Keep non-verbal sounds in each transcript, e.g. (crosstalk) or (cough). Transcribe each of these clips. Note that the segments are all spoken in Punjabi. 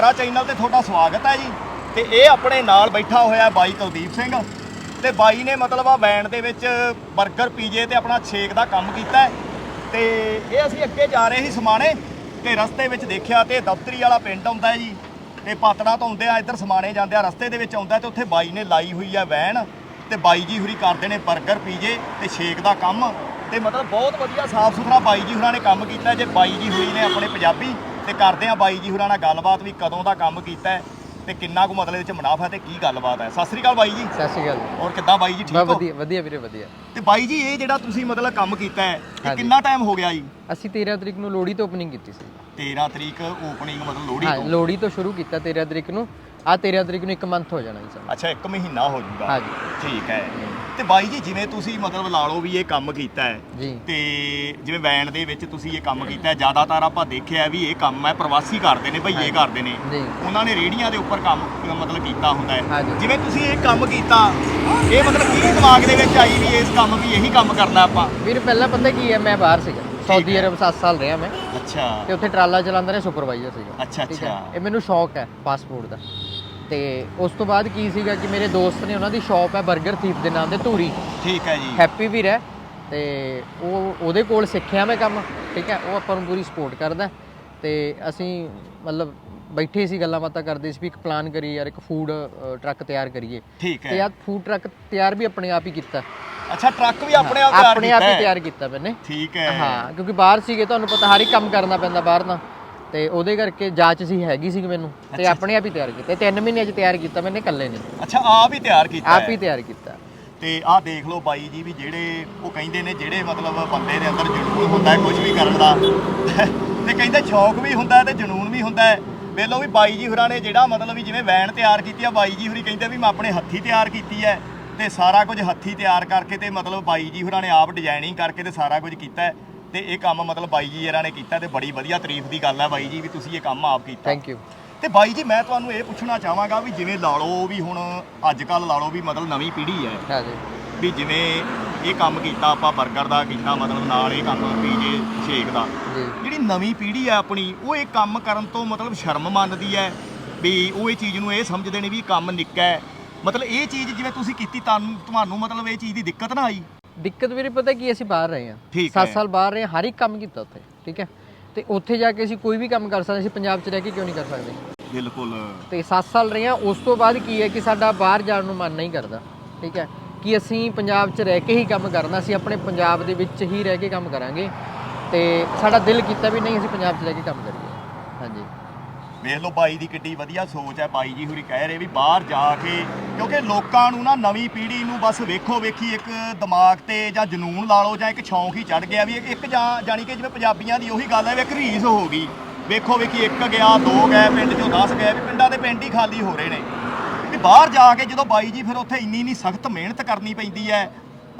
ਜੀ ਚੈਨਲ ਤੇ ਤੁਹਾਡਾ ਸਵਾਗਤ ਹੈ ਜੀ। ਤੇ ਇਹ ਆਪਣੇ ਨਾਲ ਬੈਠਾ ਹੋਇਆ ਬਾਈ ਕੁਲਦੀਪ ਸਿੰਘ। ਤੇ ਬਾਈ ਨੇ ਮਤਲਬ ਆ ਵੈਨ ਦੇ ਵਿੱਚ 버ਗਰ ਪੀਜੇ ਤੇ ਆਪਣਾ ਛੇਕ ਦਾ ਕੰਮ ਕੀਤਾ ਹੈ। ਤੇ ਇਹ ਅਸੀਂ ਅੱਗੇ ਜਾ ਰਹੇ ਸੀ ਸਮਾਣੇ ਤੇ ਰਸਤੇ ਵਿੱਚ ਦੇਖਿਆ ਤੇ ਦਫ਼ਤਰੀ ਵਾਲਾ ਪਿੰਡ ਆਉਂਦਾ ਜੀ। ਤੇ ਪਾਤੜਾ ਤੋਂ ਆਉਂਦੇ ਆ, ਇੱਧਰ ਸਮਾਣੇ ਜਾਂਦੇ ਆ, ਰਸਤੇ ਦੇ ਵਿੱਚ ਆਉਂਦਾ ਤੇ ਉੱਥੇ ਬਾਈ ਨੇ ਲਾਈ ਹੋਈ ਆ ਵੈਨ। ਤੇ ਬਾਈ ਜੀ ਹੁਰੀ ਕਰਦੇ ਨੇ 버ਗਰ ਪੀਜੇ ਤੇ ਛੇਕ ਦਾ ਕੰਮ। ਤੇ ਮਤਲਬ ਬਹੁਤ ਵਧੀਆ ਸਾਫ਼ ਸੁਥਰਾ ਬਾਈ ਜੀ ਹੁਣਾਂ ਨੇ ਕੰਮ ਕੀਤਾ ਜੇ ਬਾਈ ਜੀ ਹੋਈ ਨੇ ਆਪਣੇ ਪੰਜਾਬੀ ਤੇ ਕਰਦੇ ਆ ਬਾਈ ਜੀ ਹੁਰਾਂ ਨਾਲ ਗੱਲਬਾਤ ਵੀ ਕਦੋਂ ਦਾ ਕੰਮ ਕੀਤਾ ਹੈ ਤੇ ਕਿੰਨਾ ਕੁ ਮਤਲਬ ਇਹ ਚ ਮੁਨਾਫਾ ਤੇ ਕੀ ਗੱਲਬਾਤ ਹੈ। ਸਤਿ ਸ੍ਰੀ ਅਕਾਲ ਬਾਈ ਜੀ। ਸਤਿ ਸ਼੍ਰੀ ਅਕਾਲ। ਔਰ ਕਿੱਦਾਂ ਬਾਈ ਜੀ ਠੀਕ ਹੋ? ਵਧੀਆ ਵਧੀਆ ਵੀਰੇ ਵਧੀਆ। ਤੇ ਬਾਈ ਜੀ ਇਹ ਜਿਹੜਾ ਤੁਸੀਂ ਮਤਲਬ ਕੰਮ ਕੀਤਾ ਹੈ ਇਹ ਹਾਂਜੀ। ਕਿੰਨਾ ਟਾਈਮ ਹੋ ਗਿਆ ਜੀ? ਅਸੀਂ 13 ਤਰੀਕ ਨੂੰ ਲੋਹੜੀ ਤੋਂ ਓਪਨਿੰਗ ਕੀਤੀ ਸੀ। 13 ਤਰੀਕ ਓਪਨਿੰਗ ਮਤਲਬ ਲੋਹੜੀ ਹਾਂ ਤੋਂ? ਲੋਹੜੀ ਤੋਂ ਸ਼ੁਰੂ ਕੀਤਾ 13 ਤਰੀਕ ਨੂੰ। ਆ 13 ਤਰੀਕ ਨੂੰ ਇੱਕ ਮੰਥ ਹੋ ਜਾਣਾ ਜੀ ਸਾਨੂੰ। ਅੱਛਾ ਇੱਕ ਮਹੀਨਾ ਹੋ ਜਾਊਗਾ। ਹਾਂਜੀ। ਠੀਕ ਹੈ। ਤੇ ਬਾਈ ਜੀ ਜਿਵੇਂ ਤੁਸੀਂ ਮਤਲਬ ਲਾ ਲਓ ਵੀ ਇਹ ਕੰਮ ਕੀਤਾ ਹੈ ਜੀ ਤੇ ਜਿਵੇਂ ਵੈਨ ਦੇ ਵਿੱਚ ਤੁਸੀਂ ਇਹ ਕੰਮ ਕੀਤਾ ਹੈ ਜ਼ਿਆਦਾਤਰ ਆਪਾਂ ਦੇਖਿਆ ਵੀ ਇਹ ਕੰਮ ਹੈ ਪ੍ਰਵਾਸੀ ਕਰਦੇ ਨੇ ਭਈਏ। ਕਰਦੇ ਨੇ ਜੀ ਉਹਨਾਂ ਨੇ ਰੇੜੀਆਂ ਦੇ ਉੱਪਰ ਕੰਮ ਮਤਲਬ ਕੀਤਾ ਹੁੰਦਾ ਹੈ ਹਾਂਜੀ। ਜਿਵੇਂ ਤੁਸੀਂ ਇਹ ਕੰਮ ਕੀਤਾ ਇਹ ਮਤਲਬ ਕੀ ਦਿਮਾਗ ਦੇ ਵਿੱਚ ਆਈ ਵੀ ਇਸ ਕੰਮ ਵੀ ਇਹੀ ਕੰਮ ਕਰਨਾ ਆਪਾਂ ਵੀਰੇ ਪਹਿਲਾਂ ਪਤਾ ਕੀ ਹੈ ਮੈਂ ਬਾਹਰ ਸੀਗਾ ਸਾਊਦੀ ਹੈ। ਅਰਬ 7 ਸਾਲ ਰਿਹਾ ਮੈਂ ਅੱਛਾ ਤੇ ਉੱਥੇ ਟਰਾਲਾ ਚਲਾਉਂਦਾ ਰਿਹਾ ਸੁਪਰਵਾਈਜ਼ਰ ਸੀਗਾ ਅੱਛਾ, ਠੀਕ ਹੈ? ਅੱਛਾ। ਇਹ ਮੈਨੂੰ ਸ਼ੌਕ ਹੈ ਪਾਸਪੋਰਟ ਦਾ ਤੇ ਉਸ ਤੋਂ ਬਾਅਦ ਕੀ ਸੀਗਾ ਕਿ ਮੇਰੇ ਦੋਸਤ ਨੇ ਉਹਨਾਂ ਦੀ ਸ਼ਾਪ ਹੈ 버ਗਰ ਥੀਪ ਦੇ ਨਾਮ ਤੇ ਧੂਰੀ। ਠੀਕ ਹੈ ਜੀ। ਹੈਪੀ ਵੀਰ ਹੈ ਤੇ ਉਹ ਉਹਦੇ ਕੋਲ ਸਿੱਖਿਆ ਮੈਂ ਕੰਮ ਠੀਕ ਹੈ ਉਹ ਆਪਾਂ ਨੂੰ ਪੂਰੀ ਸਪੋਰਟ ਕਰਦਾ ਤੇ ਅਸੀਂ ਮਤਲਬ ਬੈਠੇ ਸੀ ਗੱਲਾਂ ਬਾਤਾਂ ਕਰਦੇ ਸੀ ਵੀ ਇੱਕ ਪਲਾਨ ਕਰੀਏ ਯਾਰ ਇੱਕ ਫੂਡ ਟਰੱਕ ਤਿਆਰ ਕਰੀਏ। ਠੀਕ ਤੇ ਹੈ ਯਾਰ ਫੂਡ ਟਰੱਕ ਤਿਆਰ ਵੀ ਆਪਣੇ ਆਪ ਹੀ ਕੀਤਾ। ਅੱਛਾ ਟਰੱਕ ਵੀ ਆਪਣੇ ਆਪ ਤਿਆਰ ਆਪਣੇ ਆਪ ਕੀਤਾ ਹੀ? ਹੈ? ਤਿਆਰ ਕੀਤਾ ਮੈਨੇ। ਠੀਕ ਹੈ। ਹਾਂ ਕਿਉਂਕਿ ਬਾਹਰ ਸੀਗੇ ਤੁਹਾਨੂੰ ਪਤਾ ਹਰ ਇੱਕ ਕੰਮ ਕਰਨਾ ਪੈਂਦਾ ਬਾਹਰ ਦਾ ਤੇ ਉਹਦੇ ਕਰਕੇ ਜਾਂਚ ਸੀ ਹੈਗੀ ਸੀ ਮੈਨੂੰ ਤੇ ਆਪਣੇ ਆਪ ਹੀ ਤਿਆਰ ਕੀਤਾ। ਤਿੰਨ ਮਹੀਨੇ ਚ ਤਿਆਰ ਕੀਤਾ ਮੈਨੇ ਇਕੱਲੇ ਨੇ। ਅੱਛਾ ਆਪ ਹੀ ਤਿਆਰ ਕੀਤਾ ਆਪ ਹੈ। ਹੀ ਤਿਆਰ ਕੀਤਾ। ਤੇ ਆਹ ਦੇਖ ਲਓ ਬਾਈ ਜੀ ਵੀ ਜਿਹੜੇ ਉਹ ਕਹਿੰਦੇ ਨੇ ਜਿਹੜੇ ਮਤਲਬ ਬੰਦੇ ਦੇ ਅੰਦਰ ਜਨੂਨ ਹੁੰਦਾ ਹੈ ਕੁਝ ਵੀ ਕਰਨ ਦਾ। ਤੇ ਕਹਿੰਦੇ ਸ਼ੌਕ ਵੀ ਹੁੰਦਾ ਹੈ ਤੇ ਜਨੂਨ ਵੀ ਹੁੰਦਾ ਹੈ। ਵੇਖ ਲਓ ਵੀ ਬਾਈ ਜੀ ਹੁਰਾਂ ਨੇ ਜਿਹੜਾ ਮਤਲਬ ਵੀ ਜਿਵੇਂ ਵੈਨ ਤਿਆਰ ਕੀਤੀ ਆ ਬਾਈ ਜੀ ਹੁਰੀ ਕਹਿੰਦੇ ਵੀ ਮੈਂ ਆਪਣੇ ਹੱਥੀ ਤਿਆਰ ਕੀਤੀ ਹੈ ਤੇ ਸਾਰਾ ਕੁਝ ਹੱਥੀ ਤਿਆਰ ਕਰਕੇ ਤੇ ਮਤਲਬ ਬਾਈ ਜੀ ਹੁਰਾਂ ਨੇ ਆਪ ਡਿਜ਼ਾਈਨਿੰਗ ਕਰਕੇ ਤੇ ਸਾਰਾ ਕੁਝ ਕੀਤਾ ਹੈ। ਤੇ ਇਹ ਕੰਮ ਮਤਲਬ ਬਾਈ ਜੀ ਹੁਰਾਂ ਨੇ ਕੀਤਾ ਤੇ ਬੜੀ ਵਧੀਆ ਤਾਰੀਫ ਦੀ ਗੱਲ ਹੈ ਬਾਈ ਜੀ ਵੀ ਤੁਸੀਂ ਇਹ ਕੰਮ ਆਪ ਕੀਤਾ। ਥੈਂਕ ਯੂ ਤੇ ਬਾਈ ਜੀ ਮੈਂ ਤੁਹਾਨੂੰ ਇਹ ਪੁੱਛਣਾ ਚਾਹਾਂਗਾ ਵੀ ਜਿਵੇਂ ਲਾ ਲਓ ਵੀ ਹੁਣ ਅੱਜ ਕੱਲ ਲਾ ਲਓ ਵੀ ਮਤਲਬ ਨਵੀਂ ਪੀੜ੍ਹੀ ਹੈ ਹਾਂਜੀ ਵੀ ਜਿਵੇਂ ਇਹ ਕੰਮ ਕੀਤਾ ਆਪਾਂ 버ਗਰ ਦਾ ਕੀਤਾ ਮਤਲਬ ਨਾਲ ਇਹ ਕੰਮ ਪੀਜੇ ਸ਼ੇਕ ਦਾ। ਜੀ। ਜਿਹੜੀ ਨਵੀਂ ਪੀੜ੍ਹੀ ਹੈ ਆਪਣੀ ਉਹ ਇਹ ਕੰਮ ਕਰਨ ਤੋਂ ਮਤਲਬ ਸ਼ਰਮ ਮੰਨਦੀ ਹੈ ਵੀ ਉਹ ਇਹ ਚੀਜ਼ ਨੂੰ ਇਹ ਸਮਝਦੇ ਨੇ ਵੀ ਕੰਮ ਨਿੱਕਾ ਹੈ। ਮਤਲਬ ਇਹ ਚੀਜ਼ ਜਿਵੇਂ ਤੁਸੀਂ ਕੀਤੀ ਤੁਹਾਨੂੰ ਤੁਹਾਨੂੰ ਮਤਲਬ ਇਹ ਚੀਜ਼ ਦੀ ਦਿੱਕਤ ਨਾ ਆਈ? ਦਿੱਕਤ ਵੀਰੇ ਪਤਾ ਕੀ ਅਸੀਂ ਬਾਹਰ ਰਹੇ ਹਾਂ। ਠੀਕ 7 ਹੈ। ਸਾਲ ਬਾਹਰ ਰਹੇ ਹਰ ਇੱਕ ਕੰਮ ਕੀਤਾ ਉੱਥੇ ਠੀਕ ਹੈ। ਤੇ ਉੱਥੇ ਜਾ ਕੇ ਅਸੀਂ ਕੋਈ ਵੀ ਕੰਮ ਕਰ ਸਕਦੇ ਅਸੀਂ ਪੰਜਾਬ 'ਚ ਰਹਿ ਕੇ ਕਿਉਂ ਨਹੀਂ ਕਰ ਸਕਦੇ? ਬਿਲਕੁਲ। ਤੇ 7 ਸਾਲ ਰਹੇ ਹਾਂ ਉਸ ਤੋਂ ਬਾਅਦ ਕੀ ਹੈ ਕਿ ਸਾਡਾ ਬਾਹਰ ਜਾਣ ਨੂੰ ਮਨ ਨਹੀਂ ਕਰਦਾ ਠੀਕ ਹੈ। ਕਿ ਅਸੀਂ ਪੰਜਾਬ 'ਚ ਰਹਿ ਕੇ ਹੀ ਕੰਮ ਕਰਨਾ ਅਸੀਂ ਆਪਣੇ ਪੰਜਾਬ ਦੇ ਵਿੱਚ ਹੀ ਰਹਿ ਕੇ ਕੰਮ ਕਰਾਂਗੇ। ਤੇ ਸਾਡਾ ਦਿਲ ਕੀਤਾ ਵੀ ਨਹੀਂ ਅਸੀਂ ਪੰਜਾਬ 'ਚ ਰਹਿ ਕੇ ਕੰਮ ਕਰੀਏ। ਹਾਂਜੀ। ਵੇਖ ਲਓ ਬਾਈ ਦੀ ਕਿੱਡੀ ਵਧੀਆ ਸੋਚ ਹੈ। ਬਾਈ ਜੀ ਹੁਰੀ ਕਹਿ ਰਹੇ ਵੀ ਬਾਹਰ ਜਾ ਕੇ ਕਿਉਂਕਿ ਲੋਕਾਂ ਨੂੰ ਨਾ ਨਵੀਂ ਪੀੜ੍ਹੀ ਨੂੰ ਬਸ ਵੇਖੋ ਵੇਖੀ ਇੱਕ ਦਿਮਾਗ ਤੇ ਜਾਂ ਜਨੂਨ ਲਾ ਲਓ ਜਾਂ ਇੱਕ ਸ਼ੌਂਕ ਹੀ ਚੜ ਗਿਆ ਵੀ ਇੱਕ- ਜਾਂ ਜਾਣੀ ਕਿ ਜਿਵੇਂ ਪੰਜਾਬੀਆਂ ਦੀ ਉਹੀ ਗੱਲ ਹੈ ਵੀ ਇੱਕ ਰੀਸ ਹੋ ਗਈ। ਵੇਖੋ ਵੇਖੀ ਇੱਕ ਗਿਆ, ਦੋ ਗਏ, ਪਿੰਡ ਚੋਂ 10 ਗਏ, ਵੀ ਪਿੰਡਾਂ ਦੇ ਪਿੰਡ ਹੀ ਖਾਲੀ ਹੋ ਰਹੇ ਨੇ। ਵੀ ਬਾਹਰ ਜਾ ਕੇ ਜਦੋਂ ਬਾਈ ਜੀ ਫਿਰ ਉੱਥੇ ਇੰਨੀ ਇੰਨੀ ਸਖਤ ਮਿਹਨਤ ਕਰਨੀ ਪੈਂਦੀ ਹੈ,